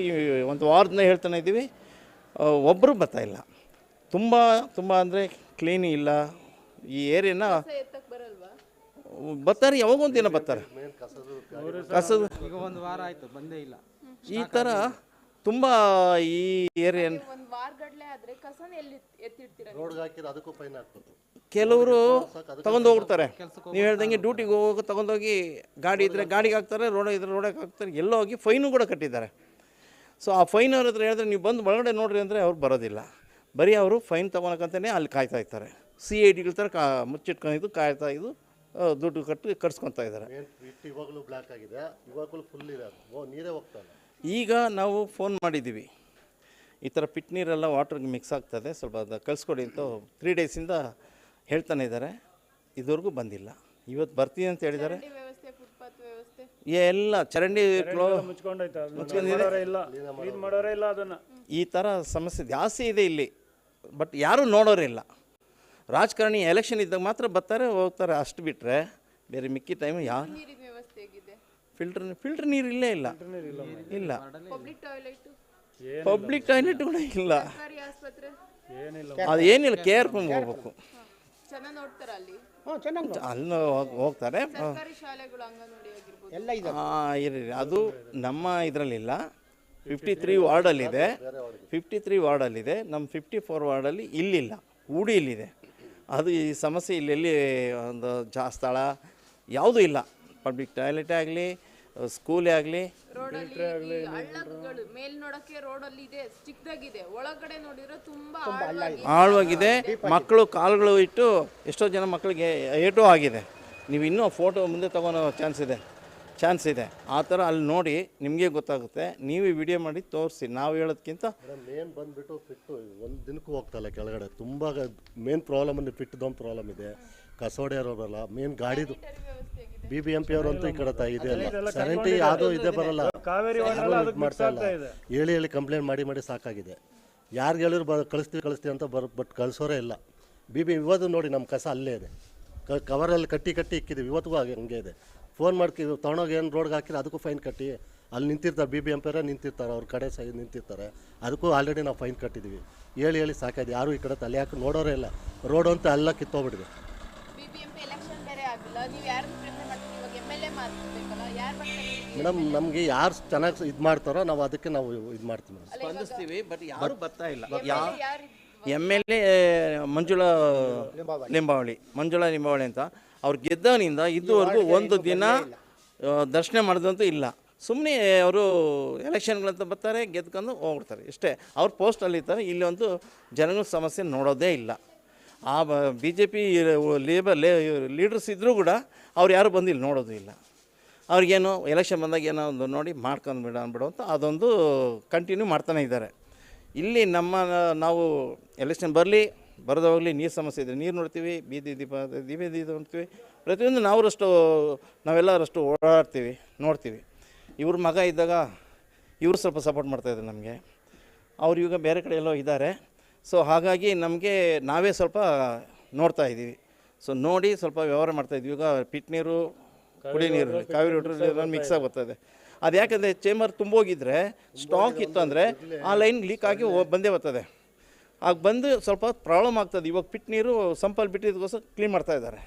[SPEAKER 4] ಒಂದು ವಾರದಿಂದ ಹೇಳ್ತಾನೆ ಇದ್ದೀವಿ. ಒಬ್ಬರು ಬರ್ತಾಯಿಲ್ಲ ತುಂಬ ತುಂಬ ಅಂದರೆ ಕ್ಲೀನ್ ಇಲ್ಲ. ಈ ಏರಿಯಾನ ಬರ್ತಾರೆ ಯಾವಾಗ ಒಂದು ದಿನ ಬರ್ತಾರೆ. ಕಸದ
[SPEAKER 5] ಈಗ ಒಂದು ವಾರ ಆಯ್ತು ಬಂದೇ ಇಲ್ಲ.
[SPEAKER 4] ಈ ಥರ ತುಂಬ ಈ ಏರಿಯಾ ಕೆಲವರು ತಗೊಂಡು ಹೋಗ್ಬಿಡ್ತಾರೆ. ನೀವು ಹೇಳ್ದಂಗೆ ಡ್ಯೂಟಿಗೆ ಹೋಗಿ ತಗೊಂಡೋಗಿ ಗಾಡಿ ಇದ್ದರೆ ಗಾಡಿಗೆ ಹಾಕ್ತಾರೆ. ರೋಡ ಇದ್ರೆ ರೋಡಕ್ಕೆ ಹಾಕ್ತಾರೆ ಎಲ್ಲೋ ಹೋಗಿ ಫೈನು ಕೂಡ ಕಟ್ಟಿದ್ದಾರೆ. ಸೊ ಆ ಫೈನ್ ಅವ್ರ ಹತ್ರ ಹೇಳಿದ್ರೆ ನೀವು ಬಂದು ಒಳಗಡೆ ನೋಡ್ರಿ ಅಂದರೆ ಅವ್ರು ಬರೋದಿಲ್ಲ. ಬರೀ ಅವರು ಫೈನ್ ತಗೊಳಕಂತಾನೆ ಅಲ್ಲಿ ಕಾಯ್ತಾ ಇರ್ತಾರೆ. ಸಿ ಐ ಡಿಗಳ ಥರ ಕಾ ಮುಚ್ಚಿಟ್ಕೊಂಡಿದ್ದು ಕಾಯ್ತಾ ಇದ್ದು ದುಡ್ಡು ಕಟ್ಟಿ ಕಟ್ಸ್ಕೊತಾ ಇದ್ದಾರೆ.
[SPEAKER 6] ಫಿಟ್ ಇವಾಗಲೂ ಬ್ಲ್ಯಾಕ್ ಆಗಿದೆ. ಇವಾಗಲೂ ಫುಲ್ ಇದೆ ಓ ನೀರೇ ಹೋಗ್ತಾ ಇಲ್ಲ.
[SPEAKER 4] ಈಗ ನಾವು ಫೋನ್ ಮಾಡಿದ್ದೀವಿ. ಈ ಥರ ಪಿಟ್ ನೀರೆಲ್ಲ ವಾಟ್ರಿಗೆ ಮಿಕ್ಸ್ ಆಗ್ತದೆ. ಸ್ವಲ್ಪ ಅದು ಕಳಿಸ್ಕೊಡಿ ಅಂತ ತ್ರೀ ಡೇಸಿಂದ ಹೇಳ್ತಾನೆ ಇದ್ದಾರೆ. ಇದುವರೆಗೂ ಬಂದಿಲ್ಲ. ಇವತ್ತು ಬರ್ತೀನಿ ಅಂತ ಹೇಳಿದ್ದಾರೆ. ಎಲ್ಲ ಚರಂಡಿ ಮುಚ್ಕೊಂಡಿದೆ. ಈ ಥರ ಸಮಸ್ಯೆ ಜಾಸ್ತಿ ಇದೆ ಇಲ್ಲಿ. ಬಟ್ ಯಾರೂ ನೋಡೋರಿಲ್ಲ. ರಾಜಕಾರಣಿ ಎಲೆಕ್ಷನ್ ಇದ್ದಾಗ ಮಾತ್ರ ಬರ್ತಾರೆ ಹೋಗ್ತಾರೆ. ಅಷ್ಟು ಬಿಟ್ಟರೆ ಬೇರೆ ಮಿಕ್ಕಿ ಟೈಮ್ ಯಾರು ಫಿಲ್ಟರ್ ಫಿಲ್ಟರ್ ನೀರು ಇಲ್ಲೇ ಇಲ್ಲ. ಇಲ್ಲ ಪಬ್ಲಿಕ್ ಟಾಯ್ಲೆಟ್ ಕೂಡ ಇಲ್ಲ. ಅದು ಏನಿಲ್ಲ ಕೇರ್ ಹೋಗ್ಬೇಕು.
[SPEAKER 7] ಚೆನ್ನಾಗಿ ನೋಡ್ತಾರ ಅಲ್ಲಿ?
[SPEAKER 4] ಅಲ್ಲಿ ಹೋಗ್- ಹೋಗ್ತಾರೆ.
[SPEAKER 7] ಸರ್ಕಾರಿ ಶಾಲೆಗಳು ಅಂಗನವಾಡಿ ಆಗಿರ್ಬೋದು.
[SPEAKER 3] ಎಲ್ಲ ಇದೆ.
[SPEAKER 4] ಆ, ಇರ್ರಿ ಅದು ನಮ್ಮ ಇದರಲ್ಲಿಲ್ಲ. ಫಿಫ್ಟಿ ತ್ರೀ ವಾರ್ಡಲ್ಲಿದೆ ಫಿಫ್ಟಿ ತ್ರೀ ವಾರ್ಡಲ್ಲಿದೆ. ನಮ್ಮ ಫಿಫ್ಟಿ ಫೋರ್ ವಾರ್ಡಲ್ಲಿ ಇಲ್ಲಿಲ್ಲ. ಇಲ್ಲಿದೆ ಅದು ಈ ಸಮಸ್ಯೆ ಇಲ್ಲೆಲ್ಲಿ ಒಂದು ಜಾ ಸ್ಥಳ ಯಾವುದೂ ಇಲ್ಲ. ಪಬ್ಲಿಕ್ ಟಾಯ್ಲೆಟೇ ಆಗಲಿ ಸ್ಕೂಲೇ ಆಗಲಿ.
[SPEAKER 7] ರೋಡಲ್ಲಿ ಈ ಹಳ್ಳಗಳು ಮೇಲ್ ನೋಡಕ್ಕೆ ರೋಡಲ್ಲಿ ಇದೆ ಚಿಕ್ಕದಾಗಿದೆ. ಒಳಗಡೆ ನೋಡಿದ್ರೆ ತುಂಬಾ ಆಳವಾಗಿ
[SPEAKER 4] ಆಳವಾಗಿದೆ. ಮಕ್ಕಳು ಕಾಲುಗಳು ಇಟ್ಟು ಎಷ್ಟೋ ಜನ ಮಕ್ಕಳಿಗೆ ಏಟು ಆಗಿದೆ. ನೀವು ಇನ್ನೂ ಫೋಟೋ ಮುಂದೆ ತಗೊಳೋ ಚಾನ್ಸ್ ಇದೆ. ಚಾನ್ಸ್ ಇದೆ. ಆ ಥರ ಅಲ್ಲಿ ನೋಡಿ ನಿಮಗೆ ಗೊತ್ತಾಗುತ್ತೆ. ನೀವು ವಿಡಿಯೋ ಮಾಡಿ ತೋರಿಸಿ. ನಾವು ಹೇಳೋದಕ್ಕಿಂತ
[SPEAKER 6] ಮೇನ್ ಬಂದುಬಿಟ್ಟು ಫಿಟ್ಟು ಒಂದು ದಿನಕ್ಕೂ ಹೋಗ್ತಾ ಇಲ್ಲ ಕೆಳಗಡೆ. ತುಂಬ ಮೇನ್ ಪ್ರಾಬ್ಲಮ್ ಅಂದರೆ ಫಿಟ್ದೊಂದು ಪ್ರಾಬ್ಲಮ್ ಇದೆ. ಕಸೋಡಿಯವರು ಬರಲ್ಲ ಮೇನ್ ಗಾಡಿದು ಬಿ ಬಿ ಎಂ ಪಿ ಅವರು ಅಂತ ಈ ಕಡೆ ತ- ಇದೆ ಅಲ್ಲ. ಕರೆಂಟಿ ಯಾವುದೂ ಇದೆ ಬರಲ್ಲ ಮಾಡ್ತಾ ಇಲ್ಲ. ಹೇಳಿ ಹೇಳಿ ಕಂಪ್ಲೇಂಟ್ ಮಾಡಿ ಮಾಡಿ ಸಾಕಾಗಿದೆ. ಯಾರಿಗೆ ಹೇಳಿದ್ರು ಬ ಕಳಿಸ್ತೀವಿ ಕಳಿಸ್ತೀವಿ ಅಂತ ಬರ್ ಬಟ್ ಕಳಿಸೋರೇ ಇಲ್ಲ. ಬಿ ಬಿ ಇವತ್ತು ನೋಡಿ ನಮ್ಮ ಕಸ ಅಲ್ಲೇ ಇದೆ. ಕ ಕವರಲ್ಲಿ ಕಟ್ಟಿ ಕಟ್ಟಿ ಇಕ್ಕಿದ್ದೀವಿ ಇವತ್ತಿಗೂ ಹಾಗೆ ಹಂಗೆ ಇದೆ. ಫೋನ್ ಮಾಡ್ತೀವಿ ತೊಗೊಂಡೋಗಿ ಏನು ರೋಡ್ಗೆ ಹಾಕಿದ್ರೆ ಅದಕ್ಕೂ ಫೈನ್ ಕಟ್ಟಿ. ಅಲ್ಲಿ ನಿಂತಿರ್ತಾರೆ ಬಿ ಬಿ ಎಂ ಪಿಯರೇ ನಿಂತಿರ್ತಾರೆ ಅವ್ರ ಕಡೆ ಸೈ ನಿಂತಿರ್ತಾರೆ. ಅದಕ್ಕೂ ಆಲ್ರೆಡಿ ನಾವು ಫೈನ್ ಕಟ್ಟಿದ್ದೀವಿ ಹೇಳಿ ಹೇಳಿ ಸಾಕಾಯ್ತು. ಯಾರು ಈ ಕಡೆ ತಲೆ ಹಾಕಿ ನೋಡೋರೇ ಇಲ್ಲ. ರೋಡ್ ಅಂತ ಎಲ್ಲ
[SPEAKER 7] ಬರ್ತಾರೆ
[SPEAKER 6] ಮೇಡಮ್ ನಮಗೆ ಯಾರು ಚೆನ್ನಾಗಿ ಇದು ಮಾಡ್ತಾರೋ ನಾವು ಅದಕ್ಕೆ ನಾವು ಇದು ಮಾಡ್ತೀವಿ ಮೇಡಮ್
[SPEAKER 4] ಸ್ಪಂದಿಸ್ತೀವಿ ಬಟ್ ಯಾರು ಬರ್ತಾ ಇಲ್ಲ. M L A Manjula Limbavali. Manjula Limbavali ಅಂತ. ಅವ್ರು ಗೆದ್ದವನಿಂದ ಇದುವರೆಗೂ ಒಂದು ದಿನ ದರ್ಶನ ಮಾಡಿದಂತೂ ಇಲ್ಲ. ಸುಮ್ಮನೆ ಅವರು ಎಲೆಕ್ಷನ್ಗಳಂತ ಬರ್ತಾರೆ ಗೆದ್ಕೊಂಡು ಹೋಗ್ಬಿಡ್ತಾರೆ. ಇಷ್ಟೇ ಅವ್ರ ಪೋಸ್ಟಲ್ಲಿ ಇರ್ತಾರೆ. ಇಲ್ಲಿ ಒಂದು ಜನಗಳ ಸಮಸ್ಯೆ ನೋಡೋದೇ ಇಲ್ಲ. ಆ ಬಿ ಜೆ ಪಿ ಲೇಬರ್ ಲೇ ಲೀಡರ್ಸ್ ಇದ್ದರೂ ಕೂಡ ಅವ್ರು ಯಾರು ಬಂದಿಲ್ಲ ನೋಡೋದು ಇಲ್ಲ. ಅವ್ರಿಗೇನು ಎಲೆಕ್ಷನ್ ಬಂದಾಗ ಏನೋ ಒಂದು ನೋಡಿ ಮಾಡ್ಕೊಂಡು ಬಿಡ ಅಂದ್ಬಿಡು ಅಂತ ಅದೊಂದು ಕಂಟಿನ್ಯೂ ಮಾಡ್ತಾನೆ ಇದ್ದಾರೆ. ಇಲ್ಲಿ ನಮ್ಮ ನಾವು ಎಲೆಕ್ಷನ್ ಬರಲಿ ಬರೋದು ಹೋಗಲಿ ನೀರು ಸಮಸ್ಯೆ ಇದೆ ನೀರು ನೋಡ್ತೀವಿ ಬೀದಿ ದೀಪ ದೀಪ ದೀಪ ನೋಡ್ತೀವಿ. ಪ್ರತಿಯೊಂದು ನಾವರಷ್ಟು ನಾವೆಲ್ಲರಷ್ಟು ಓಡಾಡ್ತೀವಿ ನೋಡ್ತೀವಿ. ಇವ್ರ ಮಗ ಇದ್ದಾಗ ಇವರು ಸ್ವಲ್ಪ ಸಪೋರ್ಟ್ ಮಾಡ್ತಾಯಿದ್ರು ನಮಗೆ. ಅವ್ರು ಈಗ ಬೇರೆ ಕಡೆ ಎಲ್ಲೋ ಇದ್ದಾರೆ. ಸೊ ಹಾಗಾಗಿ ನಮಗೆ ನಾವೇ ಸ್ವಲ್ಪ ನೋಡ್ತಾ ಇದ್ದೀವಿ. ಸೊ ನೋಡಿ ಸ್ವಲ್ಪ ವ್ಯವಹಾರ ಮಾಡ್ತಾಯಿದ್ವಿ ಈಗ ಪಿಟ್ ನೀರು ಕುಡಿ ನೀರು ಕಾವೇರಿ ನೀರು ಮಿಕ್ಸ್ ಆಗಿ ಬರ್ತಾ ಇದೆ ಅದು ಯಾಕಂದರೆ ಚೇಂಬರ್ ತುಂಬೋಗಿದ್ರೆ ಸ್ಟಾಕ್ ಇತ್ತು ಅಂದರೆ ಆ ಲೈನ್ ಲೀಕ್ ಆಗಿ ಬಂದೇ ಬರ್ತದೆ. ಆಗ ಬಂದು ಸ್ವಲ್ಪ ಪ್ರಾಬ್ಲಮ್ ಆಗ್ತದೆ. ಇವಾಗ ಪಿಟ್ ನೀರು, ಸಂಪಲ್ಲಿ ಬಿಟ್ಟಿದ್ದಕ್ಕೋಸ್ಕರ ಕ್ಲೀನ್ ಮಾಡ್ತಾ ಇದ್ದಾರೆ.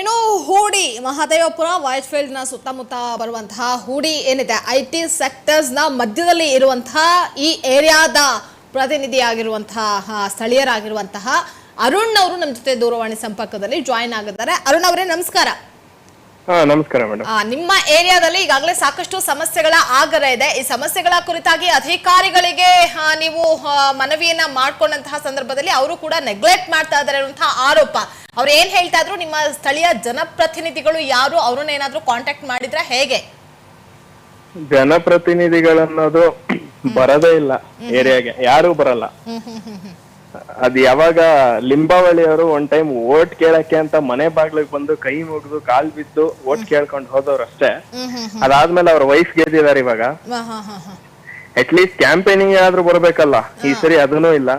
[SPEAKER 1] ಇನ್ನು ಹೂಡಿ, ಮಹಾದೇವಪುರ ವೈಟ್ ಫೀಲ್ಡ್ನ ಸುತ್ತಮುತ್ತ ಬರುವಂತಹ ಹೂಡಿ ಏನಿದೆ? ಐ ಟಿ ಸೆಕ್ಟರ್ಸ್ನ ಮಧ್ಯದಲ್ಲಿ ಇರುವಂತಹ ಈ ಏರಿಯಾದ ಪ್ರತಿನಿಧಿಯಾಗಿರುವಂತಹ ಸ್ಥಳೀಯರಾಗಿರುವಂತಹ ಅರುಣ್ ಅವರು ನಮ್ಮ ಜೊತೆ ದೂರವಾಣಿ ಸಂಪರ್ಕದಲ್ಲಿ ಜಾಯಿನ್ ಆಗಿದ್ದಾರೆ. ಅರುಣ್ ಅವರೇ, ನಮಸ್ಕಾರ.
[SPEAKER 2] ಹಾ ನಮಸ್ಕಾರ ಮೇಡಮ್
[SPEAKER 1] ನಿಮ್ಮ ಏರಿಯಾದಲ್ಲಿ ಈಗಾಗಲೇ ಸಾಕಷ್ಟು ಸಮಸ್ಯೆಗಳ ಆಗರ ಇದೆ. ಈ ಸಮಸ್ಯೆಗಳ ಕುರಿತಾಗಿ ಅಧಿಕಾರಿಗಳಿಗೆ ನೀವು ಮನವಿಯನ್ನ ಮಾಡ್ಕೊಂಡಂತಹ ಸಂದರ್ಭದಲ್ಲಿ ಅವರು ಕೂಡ ನೆಗ್ಲೆಕ್ಟ್ ಮಾಡ್ತಾ ಇದ್ದಾರೆ ಅನ್ನುವಂತಹ ಆರೋಪ. ಅವ್ರು ಏನ್ ಹೇಳ್ತಾ ಇದ್ರು? ನಿಮ್ಮ ಸ್ಥಳೀಯ ಜನಪ್ರತಿನಿಧಿಗಳು ಯಾರು? ಅವ್ರನ್ನ ಏನಾದ್ರು ಕಾಂಟ್ಯಾಕ್ಟ್ ಮಾಡಿದ್ರ? ಹೇಗೆ?
[SPEAKER 2] ಜನಪ್ರತಿನಿಧಿಗಳನ್ನೋದು ಬರದೇ ಇಲ್ಲ ಏರಿಯಾಗೆ. ಯಾರು ಬರಲ್ಲ. ಅದ್ ಯಾವಾಗ ಲಿಂಬಾವಳಿ ಅವರು ಒಂದ್ ಟೈಮ್ ಓಟ್ ಕೇಳಕ್ಕೆ ಅಂತ ಮನೆ ಬಾಗ್ಲಿಗೆ ಬಂದು ಕೈ ಮುಗಿದು ಕಾಲ್ ಬಿದ್ದು ಓಟ್ ಕೇಳ್ಕೊಂಡು ಹೋದವ್ರು ಅಷ್ಟೇ. ಅದಾದ್ಮೇಲೆ ಅವ್ರ ವೈಫ್ ಗೆದ್ದಿದಾರೆ ಇವಾಗ. ಅಟ್ ಲೀಸ್ಟ್ ಕ್ಯಾಂಪೇನಿಂಗ್ ಆದ್ರೂ ಬರ್ಬೇಕಲ್ಲ? ಈ ಸರಿ ಅದನ್ನೂ ಇಲ್ಲ.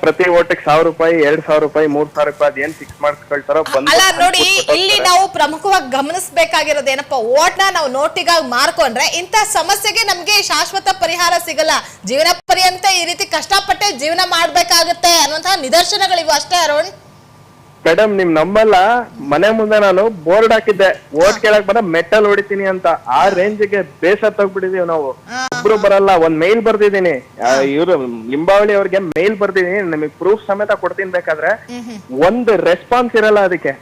[SPEAKER 2] ಪ್ರತಿ ಓಟಕ್ಕೆ ಸಾವಿರ ರೂಪಾಯಿ ಎರಡ್ ಸಾವಿರ ರೂಪಾಯಿ ಮೂರ್ ಸಾವಿರ ರೂಪಾಯಿ ಅದೇನ್ ಫಿಕ್ಸ್ ಮಾಡ್ಕೊಳ್ತಾರೋ ಬಂದು
[SPEAKER 1] ಅಲ್ಲ ನೋಡಿ ಇಲ್ಲಿ ನಾವು ಪ್ರಮುಖವಾಗಿ ಗಮನಿಸಬೇಕಾಗಿರೋದು ಏನಪ್ಪ ನ ನಾವು ನೋಟಿಗಾಗಿ ಮಾರ್ಕೊಂಡ್ರೆ ಇಂತ ಸಮಸ್ಯೆಗೆ ನಮ್ಗೆ ಶಾಶ್ವತ ಪರಿಹಾರ ಸಿಗಲ್ಲ. ಜೀವನ ಪರ್ಯಂತ ಈ ರೀತಿ ಕಷ್ಟಪಟ್ಟೆ ಜೀವನ ಮಾಡ್ಬೇಕಾಗುತ್ತೆ ಅನ್ನುವಂತಹ ನಿದರ್ಶನಗಳಿವು ಅಷ್ಟೇ ಅರುಣ್.
[SPEAKER 2] ಮೇಡಮ್ ನಿಮ್ ನಂಬಲ್ಲ. ಮನೆ ಮುಂದೆ ನಾನು ಬೋರ್ಡ್ ಹಾಕಿದ್ದೆ. ಓಟ್ ಕೇಳಕ್ ಬಂದ್ರೆ ಮೆಟಲ್ ಹೊಡಿತೀನಿ ಅಂತ. ಆ ರೇಂಜ್ಗೆ ಬೇಸತ್ ಹೋಗ್ಬಿಟ್ಟಿದೀವಿ ನಾವು.
[SPEAKER 8] ಒಬ್ರು ಬರಲ್ಲ ಒಂದ್ ಮೇಲ್ ಬರ್ದಿದೀನಿ ಇವ್ರು ಲಿಂಬಾವಳಿ ಅವ್ರಿಗೆ ಮೇಲ್ ಬರ್ದಿದ್ದೀನಿ. ನಿಮಗ್ ಪ್ರೂಫ್ ಸಮೇತ ಕೊಡ್ತೀನಿ ಬೇಕಾದ್ರೆ. ಒಂದ್ ರೆಸ್ಪಾನ್ಸ್ ಇರಲ್ಲ ಅದಕ್ಕೆ.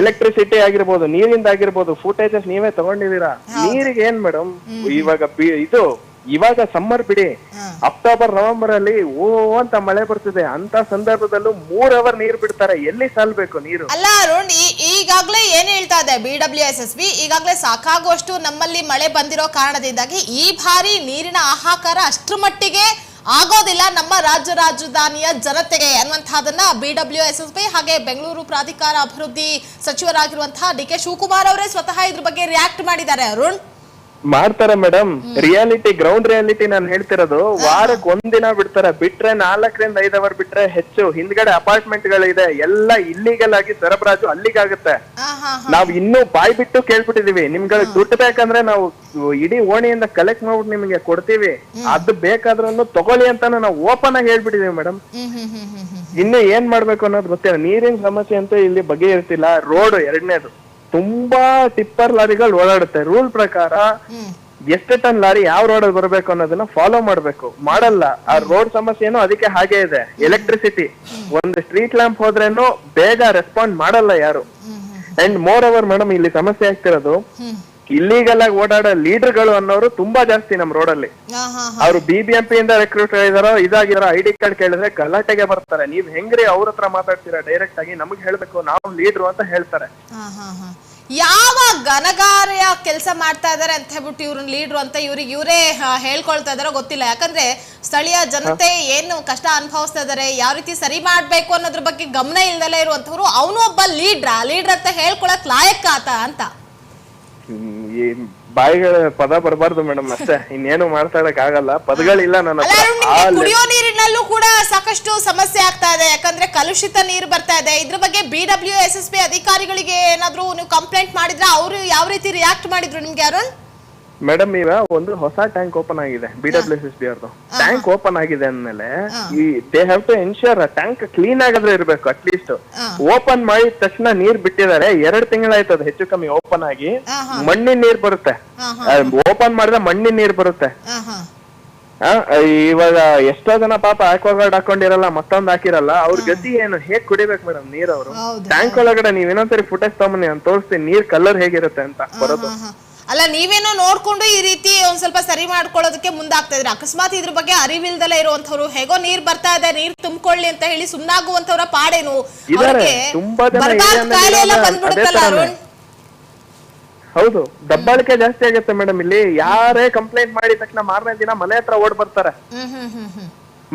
[SPEAKER 8] ಎಲೆಕ್ಟ್ರಿಸಿಟಿ ಆಗಿರ್ಬೋದು ನೀರಿಂದ ಆಗಿರ್ಬೋದು ಫುಟೇಜಸ್ ನೀವೇ ತಗೊಂಡಿದೀರಾ ನೀರಿಗೆ ಏನ್ ಮೇಡಮ್ ಇವಾಗ ಇದು ಇವಾಗ ಸಮ್ಮರ್ ಬಿಡಿ. ಅಕ್ಟೋಬರ್ ನವೆಂಬರ್ ಅಲ್ಲಿ ಓ ಅಂತ ಮಳೆ ಬರ್ತಿದೆ. ಅಂತ ಸಂದರ್ಭದಲ್ಲೂ ಮೂರ್ ಅವರ್ ನೀರ್ ಬಿಡ್ತಾರೆ. ಎಲ್ಲಿ ಸಾಲ್ಬೇಕು ನೀರು?
[SPEAKER 1] ಅಲ್ಲ ಅರುಣ್ ಈಗಾಗ್ಲೇ ಏನ್ ಹೇಳ್ತಾ ಇದೆ B W S S B ಈಗಾಗ್ಲೇ ಸಾಕಾಗುವಷ್ಟು ನಮ್ಮಲ್ಲಿ ಮಳೆ ಬಂದಿರೋ ಕಾರಣದಿಂದಾಗಿ ಈ ಬಾರಿ ನೀರಿನ ಆಹಾಕಾರ ಅಷ್ಟ್ರ ಮಟ್ಟಿಗೆ ಆಗೋದಿಲ್ಲ ನಮ್ಮ ರಾಜ್ಯ ರಾಜಧಾನಿಯ ಜನತೆಗೆ ಅನ್ನುವಂತಹದನ್ನ B W S S B ಹಾಗೆ ಬೆಂಗಳೂರು ಪ್ರಾಧಿಕಾರ ಅಭಿವೃದ್ಧಿ ಸಚಿವರಾಗಿರುವಂತಹ ಡಿ ಕೆ ಶಿವಕುಮಾರ್ ಅವರೇ ಸ್ವತಃ ಇದ್ರ ಬಗ್ಗೆ ರಿಯಾಕ್ಟ್ ಮಾಡಿದ್ದಾರೆ. ಅರುಣ್?
[SPEAKER 8] ಮಾಡ್ತಾರೆ ಮೇಡಮ್ ರಿಯಾಲಿಟಿ ಗ್ರೌಂಡ್ ರಿಯಾಲಿಟಿ ನಾನು ಹೇಳ್ತಿರೋದು ವಾರಕ್ಕೆ ಒಂದಿನ ಬಿಡ್ತಾರೆ. ಬಿಟ್ರೆ ನಾಲ್ಕರಿಂದ ಐದ್ ಅವರ್ ಬಿಟ್ರೆ ಹೆಚ್ಚು. ಹಿಂದ್ಗಡೆ ಅಪಾರ್ಟ್ಮೆಂಟ್ ಗಳಿದೆ ಎಲ್ಲ ಇಲ್ಲಿಗಲ್ ಆಗಿ ಸರಬರಾಜು ಅಲ್ಲಿಗಾಗುತ್ತೆ. ನಾವ್ ಇನ್ನೂ ಬಾಯ್ ಬಿಟ್ಟು ಕೇಳ್ಬಿಟ್ಟಿದೀವಿ. ನಿಮ್ಗೆ ದುಡ್ಡು ಬೇಕಂದ್ರೆ ನಾವು ಇಡೀ ಓಣಿಯಿಂದ ಕಲೆಕ್ಟ್ ಮಾಡ್ಬಿಟ್ಟು ನಿಮ್ಗೆ ಕೊಡ್ತೀವಿ. ಅದು ಬೇಕಾದ್ರೂ ತಗೊಳ್ಳಿ ಅಂತಾನು ನಾವು ಓಪನ್ ಆಗಿ ಹೇಳ್ಬಿಟ್ಟಿದೀವಿ ಮೇಡಮ್ ಇನ್ನು ಏನ್ ಮಾಡ್ಬೇಕು ಅನ್ನೋದು ಗೊತ್ತಿಲ್ಲ. ನೀರಿನ ಸಮಸ್ಯೆ ಅಂತೂ ಇಲ್ಲಿ ಬಗೆ ಇರ್ತಿಲ್ಲ. ರೋಡ್ ಎರಡನೇದು. ತುಂಬಾ ಟಿಪ್ಪರ್ ಲಾರಿಗಳು ಓಡಾಡುತ್ತೆ. ರೂಲ್ ಪ್ರಕಾರ ಎಷ್ಟು ಟನ್ ಲಾರಿ ಯಾವ ರೋಡ್ ಅಲ್ಲಿ ಬರಬೇಕು ಅನ್ನೋದನ್ನ ಫಾಲೋ ಮಾಡ್ಬೇಕು. ಮಾಡಲ್ಲ. ಆ ರೋಡ್ ಸಮಸ್ಯೆನೂ ಅದಕ್ಕೆ ಹಾಗೆ ಇದೆ. ಎಲೆಕ್ಟ್ರಿಸಿಟಿ ಒಂದು ಸ್ಟ್ರೀಟ್ ಲ್ಯಾಂಪ್ ಹೋದ್ರೇನು ಬೇಗ ರೆಸ್ಪಾಂಡ್ ಮಾಡಲ್ಲ ಯಾರು. ಅಂಡ್ ಮೋರ್ ಓವರ್ ಮೇಡಮ್ ಇಲ್ಲಿ ಸಮಸ್ಯೆ ಆಗ್ತಿರೋದು ಇಲ್ಲಿಗಲ್ ಓಡಾಡ ಲೀಡರ್ಗಳು ಅನ್ನೋರು ತುಂಬಾ ಜಾಸ್ತಿ ನಮ್ ರೋಡಲ್ಲಿ
[SPEAKER 1] ಹಾ ಹಾ
[SPEAKER 8] ಅವ್ರು ಬಿಬಿಎಂಪಿ ಇಂದ ರೆಕ್ರೂಟ್ ಆಗಿದಾರೋ ಇದಾಗಿದಾರೋ ಐ ಡಿ ಕಾರ್ಡ್ ಕೇಳಿದ್ರೆ ಗಲಾಟೆಗೆ ಬರ್ತಾರೆ. ನೀವ್ ಹೆಂಗ್ರಿ ಅವ್ರ ಹತ್ರ ಮಾತಾಡ್ತೀರಾ? ಡೈರೆಕ್ಟ್ ಆಗಿ ನಮಗ್ ಹೇಳ್ಬೇಕು ನಾವು ಲೀಡ್ರು ಅಂತ ಹೇಳ್ತಾರೆ.
[SPEAKER 1] ಯಾವ ಘನಗಾರ್ಯ ಕೆಲಸ ಮಾಡ್ತಾ ಇದಾರೆ ಅಂತ ಹೇಳ್ಬಿಟ್ಟು ಇವ್ರನ್ನ ಲೀಡ್ರು ಅಂತ ಇವ್ರಿಗೆ ಇವರೇ ಹೇಳ್ಕೊಳ್ತಾ ಇದಾರೋ ಗೊತ್ತಿಲ್ಲ. ಯಾಕಂದ್ರೆ ಸ್ಥಳೀಯ ಜನತೆ ಏನು ಕಷ್ಟ ಅನುಭವಿಸ್ತಾ ಇದಾರೆ ಯಾವ ರೀತಿ ಸರಿ ಮಾಡ್ಬೇಕು ಅನ್ನೋದ್ರ ಬಗ್ಗೆ ಗಮನ ಇಲ್ದಲೇ ಇರುವಂತವ್ರು ಅವನು ಒಬ್ಬ ಲೀಡ್ರ ಲೀಡ್ರ್ ಅಂತ ಹೇಳ್ಕೊಳಕ್ ಲಾಯಕ್ಕ ಆತ ಅಂತ.
[SPEAKER 8] ಈ ಬಾಯಿಗಳ ಪದ ಬರಬಾರ್ದು ಮೇಡಮ್ ಅಷ್ಟೇ. ಇನ್ನೇನು ಮಾತಾಡಕ್ ಆಗಲ್ಲ. ಪದಗಳಿಲ್ಲ ನನ್ನ
[SPEAKER 1] ಅಲ್ಲ ಅರುಣ್,
[SPEAKER 8] ಆ
[SPEAKER 1] ನಿಮ್ಗೆ ಕುಡಿಯೋ ನೀರಿನಲ್ಲೂ ಕೂಡ ಸಾಕಷ್ಟು ಸಮಸ್ಯೆ ಆಗ್ತಾ ಇದೆ. ಯಾಕಂದ್ರೆ ಕಲುಷಿತ ನೀರು ಬರ್ತಾ ಇದೆ. ಇದ್ರ ಬಗ್ಗೆ B W S S P ಅಧಿಕಾರಿಗಳಿಗೆ ಏನಾದ್ರೂ ನೀವು ಕಂಪ್ಲೇಂಟ್ ಮಾಡಿದ್ರೆ? ಅವರು ಯಾವ ರೀತಿ ರಿಯಾಕ್ಟ್ ಮಾಡಿದ್ರು ನಿಮ್ಗೆ ಅರುಣ್?
[SPEAKER 8] ಮೇಡಮ್ ಈಗ ಒಂದು ಹೊಸ ಟ್ಯಾಂಕ್ ಓಪನ್ ಆಗಿದೆ ಬಿ ಡಬ್ಲ್ಯೂ ಎಸ್ ಬಿ ಅವ್ರದ್ದು ಟ್ಯಾಂಕ್ ಓಪನ್ ಆಗಿದೆ ಅಂದ್ಮೇಲೆ ಈ they have to ensure tank clean ಆಗಿದ್ರೆ ಇರಬೇಕು ಅಟ್ ಅಟ್ಲೀಸ್ಟ್ ಓಪನ್ ಮಾಡಿದ ತಕ್ಷಣ ನೀರ್ ಬಿಟ್ಟಿದ್ದಾರೆ ಎರಡ್ ತಿಂಗಳಾಯ್ತು ಅದು ಹೆಚ್ಚು ಕಮ್ಮಿ ಓಪನ್ ಆಗಿ. ಮಣ್ಣಿನ ನೀರ್ ಬರುತ್ತೆ. ಓಪನ್ ಮಾಡಿದ್ರೆ ಮಣ್ಣಿನ ನೀರ್ ಬರುತ್ತೆ. ಇವಾಗ ಎಷ್ಟೋ ಜನ ಪಾಪ ಆಕ್ವಾಗಾರ್ಡ್ ಹಾಕೊಂಡಿರಲ್ಲ ಮತ್ತೊಂದ್ ಹಾಕಿರಲ್ಲ ಅವ್ರ ಗತಿ ಏನು? ಹೇಗ್ ಕುಡಿಬೇಕು ಮೇಡಮ್ ನೀರ್ ಅವರು ಟ್ಯಾಂಕ್ ಒಳಗಡೆ ನೀವ್ ಇನ್ನೊಂದ್ಸರಿ ಫುಟೇಜ್ ತಗೊಂಬನ್ನಿ ಅಂತ ತೋರಿಸ್ತೀನಿ ನೀರ್ ಕಲರ್ ಹೇಗಿರುತ್ತೆ ಅಂತ ಬರೋದು.
[SPEAKER 1] ಅಲ್ಲ ನೀವೇನೋ ನೋಡ್ಕೊಂಡು ಈ ರೀತಿ ಒಂದ್ ಸ್ವಲ್ಪ ಸರಿ ಮಾಡ್ಕೊಳ್ಳೋದಕ್ಕೆ ಮುಂದಾಗ್ತಾ ಇದ್ರೆ ಅಕಸ್ಮಾತ್ ಇದ್ರ ಬಗ್ಗೆ ಅರಿವಿಲ್ದಲೇ ಇರುವಂತವ್ರು ಹೇಗೋ ನೀರ್ ಬರ್ತಾ ಇದೆ ನೀರ್ ತುಂಬಿಕೊಳ್ಳಿ ಅಂತ ಹೇಳಿ ಸುಮ್ನಾಗುವಂತವ್ರ ಪಾಡೇನು?
[SPEAKER 8] ಇದಾರೆ.
[SPEAKER 1] ಅವ್ರಿಗೆ
[SPEAKER 8] ತುಂಬಾ ಜನ
[SPEAKER 1] ಕಾಯಿಲೆ ಎಲ್ಲ ಬಂದ್ಬಿಡುತ್ತಲ್ಲ ಅರುಣ್?
[SPEAKER 8] ಹೌದು ದಬ್ಬಾಳಿಕೆ ಜಾಸ್ತಿ ಆಗುತ್ತೆ ಮೇಡಮ್ ಇಲ್ಲಿ. ಯಾರೇ ಕಂಪ್ಲೇಂಟ್ ಮಾಡಿದ ತಕ್ಷಣ ಮಾರನೇ ದಿನ ಮನೆ ಹತ್ರ ಓಡ್ ಬರ್ತಾರೆ.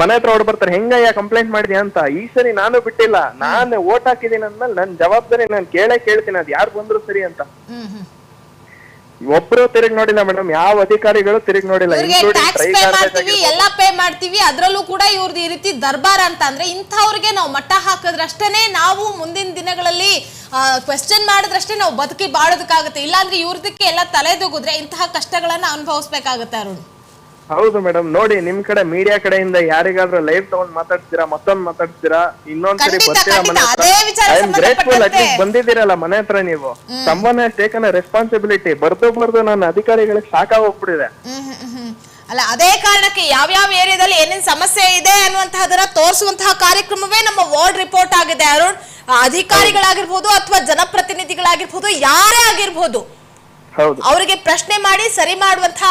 [SPEAKER 8] ಮನೆ ಹತ್ರ ಓಡ್ ಬರ್ತಾರೆ. ಹೆಂಗಯ್ಯ ಕಂಪ್ಲೇಂಟ್ ಮಾಡಿದ್ಯಾ ಅಂತ? ಈ ಸರಿ ನಾನು ಬಿಟ್ಟಿಲ್ಲ. ನಾನು ಓಟ್ ಹಾಕಿದೀನಿ ಅಂದ್ಮೇಲೆ ನನ್ ಜವಾಬ್ದಾರಿ ನಾನು ಕೇಳೇ ಕೇಳ್ತೀನಿ. ಅದ್ ಯಾರು ಬಂದ್ರು ಸರಿ ಅಂತ. ಒಬ್ರು ತಿರುಗ್ ನೋಡಿಲ್ಲ ಮೇಡಮ್ ಯಾವ ಅಧಿಕಾರಿಗಳು ತಿರುಗ್ ನೋಡಿಲ್ಲ.
[SPEAKER 1] ಟ್ಯಾಕ್ಸ್ ಪೇ ಮಾಡ್ತೀವಿ. ಎಲ್ಲಾ ಪೇ ಮಾಡ್ತೀವಿ ಅದ್ರಲ್ಲೂ ಕೂಡ ಇವ್ರದ್ದು ಈ ರೀತಿ ದರ್ಬಾರ್ ಅಂತ ಅಂದ್ರೆ ಇಂಥವ್ರಿಗೆ ನಾವು ಮಟ್ಟ ಹಾಕದ್ರಷ್ಟೇನೆ ನಾವು ಮುಂದಿನ ದಿನಗಳಲ್ಲಿ ಕ್ವೆಶ್ಚನ್ ಮಾಡಿದ್ರಷ್ಟೇ ನಾವು ಬದುಕಿ ಬಾಳೋದಕ್ಕಾಗುತ್ತೆ. ಇಲ್ಲಾಂದ್ರೆ ಇವ್ರದಕ್ಕೆ ಎಲ್ಲ ತಲೆದೂಗಿದ್ರೆ ಇಂತಹ ಕಷ್ಟಗಳನ್ನ ಅನುಭವಿಸ್ಬೇಕಾಗುತ್ತೆ ಅರುಣ್.
[SPEAKER 8] ಹೌದು ಮೇಡಮ್ ನೋಡಿ ನಿಮ್ ಕಡೆ ಮೀಡಿಯಾ ಕಡೆಯಿಂದ ಯಾರಿಗಾದ್ರೂ ಲೈವ್ ತಗೊಂಡ್ ಮಾತಾಡ್ತೀರಾ ಮತ್ತೊಂದ್ ಮಾತಾಡ್ತೀರಾ ಇನ್ನೊಂದ್ಸರಿ ಬರ್ತೀರಾ ಮನೆ. ಹತ್ರ?
[SPEAKER 1] ಅದೇ ವಿಚಾರ
[SPEAKER 8] I am grateful. At least ಬಂದಿದ್ದೀರಲ್ಲ ಮನೆ ಹತ್ರ ನೀವು. ಸಂಬಂಧ ಟೇಕನ್ ರೆಸ್ಪಾನ್ಸಿಬಿಲಿಟಿ ಬರ್ದು ಬರ್ದು ನನ್ನ ಅಧಿಕಾರಿಗಳಿಗೆ ಸಾಕಾಗೋಗ್ಬಿಟ್ಟಿದೆ.
[SPEAKER 1] ಹೋಗ್ಬಿಟ್ಟಿದೆ. ಅಲ್ಲ ಅದೇ ಕಾರಣಕ್ಕೆ ಯಾವ್ಯಾವ ಏರಿಯಾದಲ್ಲಿ ಏನೇನ್ ಸಮಸ್ಯೆ ಇದೆ ಅನ್ನುವಂತಹದನ್ನ ತೋರಿಸುವಂತಹ ಕಾರ್ಯಕ್ರಮವೇ ನಮ್ಮ ವಾರ್ಡ್ ರಿಪೋರ್ಟ್ ಆಗಿದೆ ಅರುಣ್. ಅಧಿಕಾರಿಗಳಾಗಿರ್ಬೋದು ಅಥವಾ ಜನಪ್ರತಿನಿಧಿಗಳಾಗಿರ್ಬೋದು ಯಾರೇ ಆಗಿರ್ಬೋದು ಅವರಿಗೆ ಪ್ರಶ್ನೆ ಮಾಡಿ ಸರಿ ಮಾಡುವಂತಹ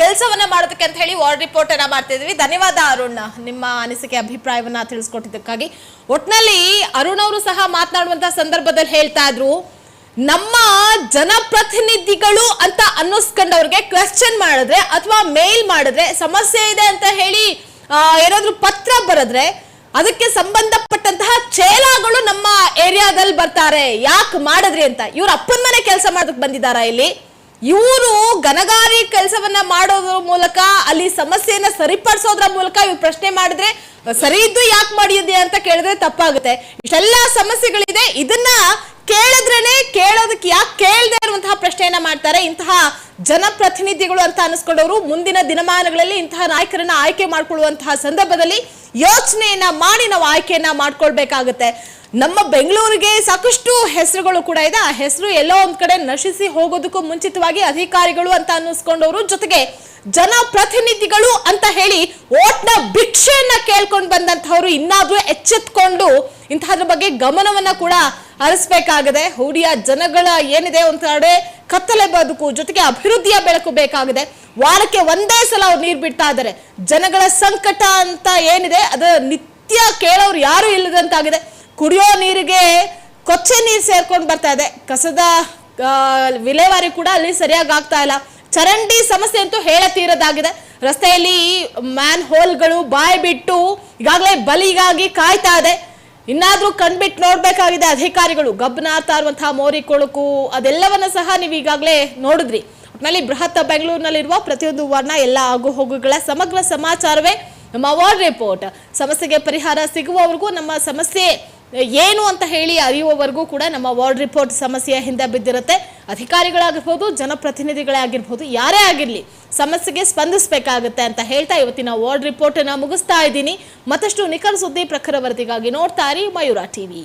[SPEAKER 1] ಕೆಲಸವನ್ನ ಮಾಡೋದಕ್ಕೆ ಅಂತ ಹೇಳಿ ವಾರ್ಡ್ ರಿಪೋರ್ಟ್ ಅನ್ನ ಮಾಡ್ತಿದ್ವಿ. ಧನ್ಯವಾದ ಅರುಣ್ ನಿಮ್ಮ ಅನಿಸಿಕೆ, ಅಭಿಪ್ರಾಯವನ್ನ ತಿಳಿಸ್ಕೊಟ್ಟಿದ್ದಕ್ಕಾಗಿ. ಒಟ್ನಲ್ಲಿ ಅರುಣ್ ಅವರು ಸಹ ಮಾತನಾಡುವಂತಹ ಸಂದರ್ಭದಲ್ಲಿ ಹೇಳ್ತಾ ಇದ್ರು, ನಮ್ಮ ಜನಪ್ರತಿನಿಧಿಗಳು ಅಂತ ಅನ್ನಿಸ್ಕೊಂಡವ್ರಿಗೆ ಕ್ವೆಶ್ಚನ್ ಮಾಡಿದ್ರೆ ಅಥವಾ ಮೇಲ್ ಮಾಡಿದ್ರೆ ಸಮಸ್ಯೆ ಇದೆ ಅಂತ ಹೇಳಿ ಏನಾದ್ರೂ ಪತ್ರ ಬರೆದ್ರೆ ಅದಕ್ಕೆ ಸಂಬಂಧಪಟ್ಟಂತಹ ಚೇಲಾಗಳು ನಮ್ಮ ಏರಿಯಾದಲ್ಲಿ ಬರ್ತಾರೆ. ಯಾಕೆ ಮಾಡಿದ್ರಿ ಅಂತ? ಇವ್ರ ಅಪ್ಪನ ಮನೆ ಕೆಲಸ ಮಾಡೋದಕ್ಕೆ ಬಂದಿದ್ದಾರಾ ಇಲ್ಲಿ? ಇವರು ಗನಗಾರಿ ಕೆಲಸವನ್ನ ಮಾಡೋದ್ರ ಮೂಲಕ, ಅಲ್ಲಿ ಸಮಸ್ಯೆಯನ್ನ ಸರಿಪಡಿಸೋದ್ರ ಮೂಲಕ ಇವ್ರು ಪ್ರಶ್ನೆ ಮಾಡಿದ್ರೆ, ಸರಿ ಇದ್ದು ಯಾಕೆ ಮಾಡಿದ್ದೆ ಅಂತ ಕೇಳಿದ್ರೆ ತಪ್ಪಾಗುತ್ತೆ. ಇಷ್ಟೆಲ್ಲ ಸಮಸ್ಯೆಗಳಿದೆ, ಇದನ್ನ ಕೇಳಿದ್ರೇನೆ ಕೇಳೋದಕ್ಕೆ ಯಾಕೆ ಕೇಳದೆ ಇರುವಂತಹ ಪ್ರಶ್ನೆಯನ್ನ ಮಾಡ್ತಾರೆ. ಇಂತಹ ಜನಪ್ರತಿನಿಧಿಗಳು ಅಂತ ಅನಿಸ್ಕೊಂಡವರು ಮುಂದಿನ ದಿನಮಾನಗಳಲ್ಲಿ ಇಂತಹ ನಾಯಕರನ್ನ ಆಯ್ಕೆ ಮಾಡ್ಕೊಳ್ಳುವಂತಹ ಸಂದರ್ಭದಲ್ಲಿ ಯೋಚನೆಯನ್ನ ಮಾಡಿ ನಾವು ಆಯ್ಕೆಯನ್ನ ಮಾಡ್ಕೊಳ್ಬೇಕಾಗುತ್ತೆ. ನಮ್ಮ ಬೆಂಗಳೂರಿಗೆ ಸಾಕಷ್ಟು ಹೆಸರುಗಳು ಕೂಡ ಇದೆ. ಆ ಹೆಸರು ಎಲ್ಲೋ ಒಂದ್ ಕಡೆ ನಶಿಸಿ ಹೋಗೋದಕ್ಕೂ ಮುಂಚಿತವಾಗಿ ಅಧಿಕಾರಿಗಳು ಅಂತ ಅನ್ನಿಸ್ಕೊಂಡವರು. ಜೊತೆಗೆ ಜನಪ್ರತಿನಿಧಿಗಳು ಅಂತ ಹೇಳಿ ಓಟ್ನ ಭಿಕ್ಷೆಯನ್ನ ಕೇಳ್ಕೊಂಡು ಬಂದಂತಹವರು ಇನ್ನಾದ್ರೂ ಎಚ್ಚೆತ್ಕೊಂಡು ಇಂತಹದ್ರ ಬಗ್ಗೆ ಗಮನವನ್ನ ಕೂಡ ಹರಿಸ್ಬೇಕಾಗಿದೆ. ಹೂಡಿಯ ಜನಗಳ ಏನಿದೆ ಒಂದ್ ಕಡೆ ಕತ್ತಲೆ ಬದುಕು, ಜೊತೆಗೆ ಅಭಿವೃದ್ಧಿಯ ಬೆಳಕು ಬೇಕಾಗಿದೆ. ವಾರಕ್ಕೆ ಒಂದೇ ಸಲ ಅವ್ರು ನೀರು ಬಿಡ್ತಾ ಇದ್ದಾರೆ. ಜನಗಳ ಸಂಕಟ ಅಂತ ಏನಿದೆ, ಅದು ನಿತ್ಯ ಕೇಳೋರು ಯಾರು ಇಲ್ಲದಂತಾಗಿದೆ. ಕುಡಿಯೋ ನೀರಿಗೆ ಕೊಚ್ಚೆ ನೀರು ಸೇರ್ಕೊಂಡು ಬರ್ತಾ ಇದೆ. ಕಸದ ವಿಲೇವಾರಿ ಕೂಡ ಅಲ್ಲಿ ಸರಿಯಾಗಿ ಆಗ್ತಾ ಇಲ್ಲ. ಚರಂಡಿ ಸಮಸ್ಯೆ ಅಂತೂ ಹೇಳತೀರದಾಗಿದೆ ರಸ್ತೆಯಲ್ಲಿ ಮ್ಯಾನ್ ಹೋಲ್ಗಳು ಬಾಯ್ ಬಿಟ್ಟು ಈಗಾಗಲೇ ಬಲಿಗಾಗಿ ಕಾಯ್ತಾ ಇದೆ. ಇನ್ನಾದ್ರೂ ಕಣ್ಬಿಟ್ಟು ನೋಡ್ಬೇಕಾಗಿದೆ ಅಧಿಕಾರಿಗಳು. ಗಬ್ಬನಾರ್ತಾ ಇರುವಂತಹ ಮೋರಿ ಕೊಳುಕು, ಅದೆಲ್ಲವನ್ನ ಸಹ ನೀವು ಈಗಾಗಲೇ ನೋಡಿದ್ರಿ. ಒಟ್ಟಿನಲ್ಲಿ ಬೃಹತ್ ಬೆಂಗಳೂರಿನಲ್ಲಿರುವ ಪ್ರತಿಯೊಂದು ವರ್ಣ ಎಲ್ಲ ಆಗು ಹೋಗುಗಳ ಸಮಗ್ರ ಸಮಾಚಾರವೇ ನಮ್ಮ ವಾರ್ಡ್ ರಿಪೋರ್ಟ್ ಸಮಸ್ಯೆಗೆ ಪರಿಹಾರ ಸಿಗುವವರೆಗೂ ನಮ್ಮ ಸಮಸ್ಯೆ ಏನು ಅಂತ ಹೇಳಿ ಅರಿಯುವವರೆಗೂ ಕೂಡ ನಮ್ಮ ವಾರ್ಡ್ ರಿಪೋರ್ಟ್ ಸಮಸ್ಯೆಯ ಹಿಂದೆ ಬಿದ್ದಿರುತ್ತೆ. ಅಧಿಕಾರಿಗಳಾಗಿರ್ಬೋದು ಜನಪ್ರತಿನಿಧಿಗಳೇ ಆಗಿರ್ಬೋದು ಯಾರೇ ಆಗಿರಲಿ ಸಮಸ್ಯೆಗೆ ಸ್ಪಂದಿಸಬೇಕಾಗುತ್ತೆ ಅಂತ ಹೇಳ್ತಾ ಇವತ್ತಿನ ವಾರ್ಡ್ ರಿಪೋರ್ಟ್ ಅನ್ನ ಮುಗಿಸ್ತಾ ಇದ್ದೀನಿ. ಮತ್ತಷ್ಟು ನಿಖರ ಸುದ್ದಿ ಪ್ರಖರ ವರದಿಗಾಗಿ ನೋಡ್ತಾ ಇರಿ ಮಯೂರ ಟಿವಿ.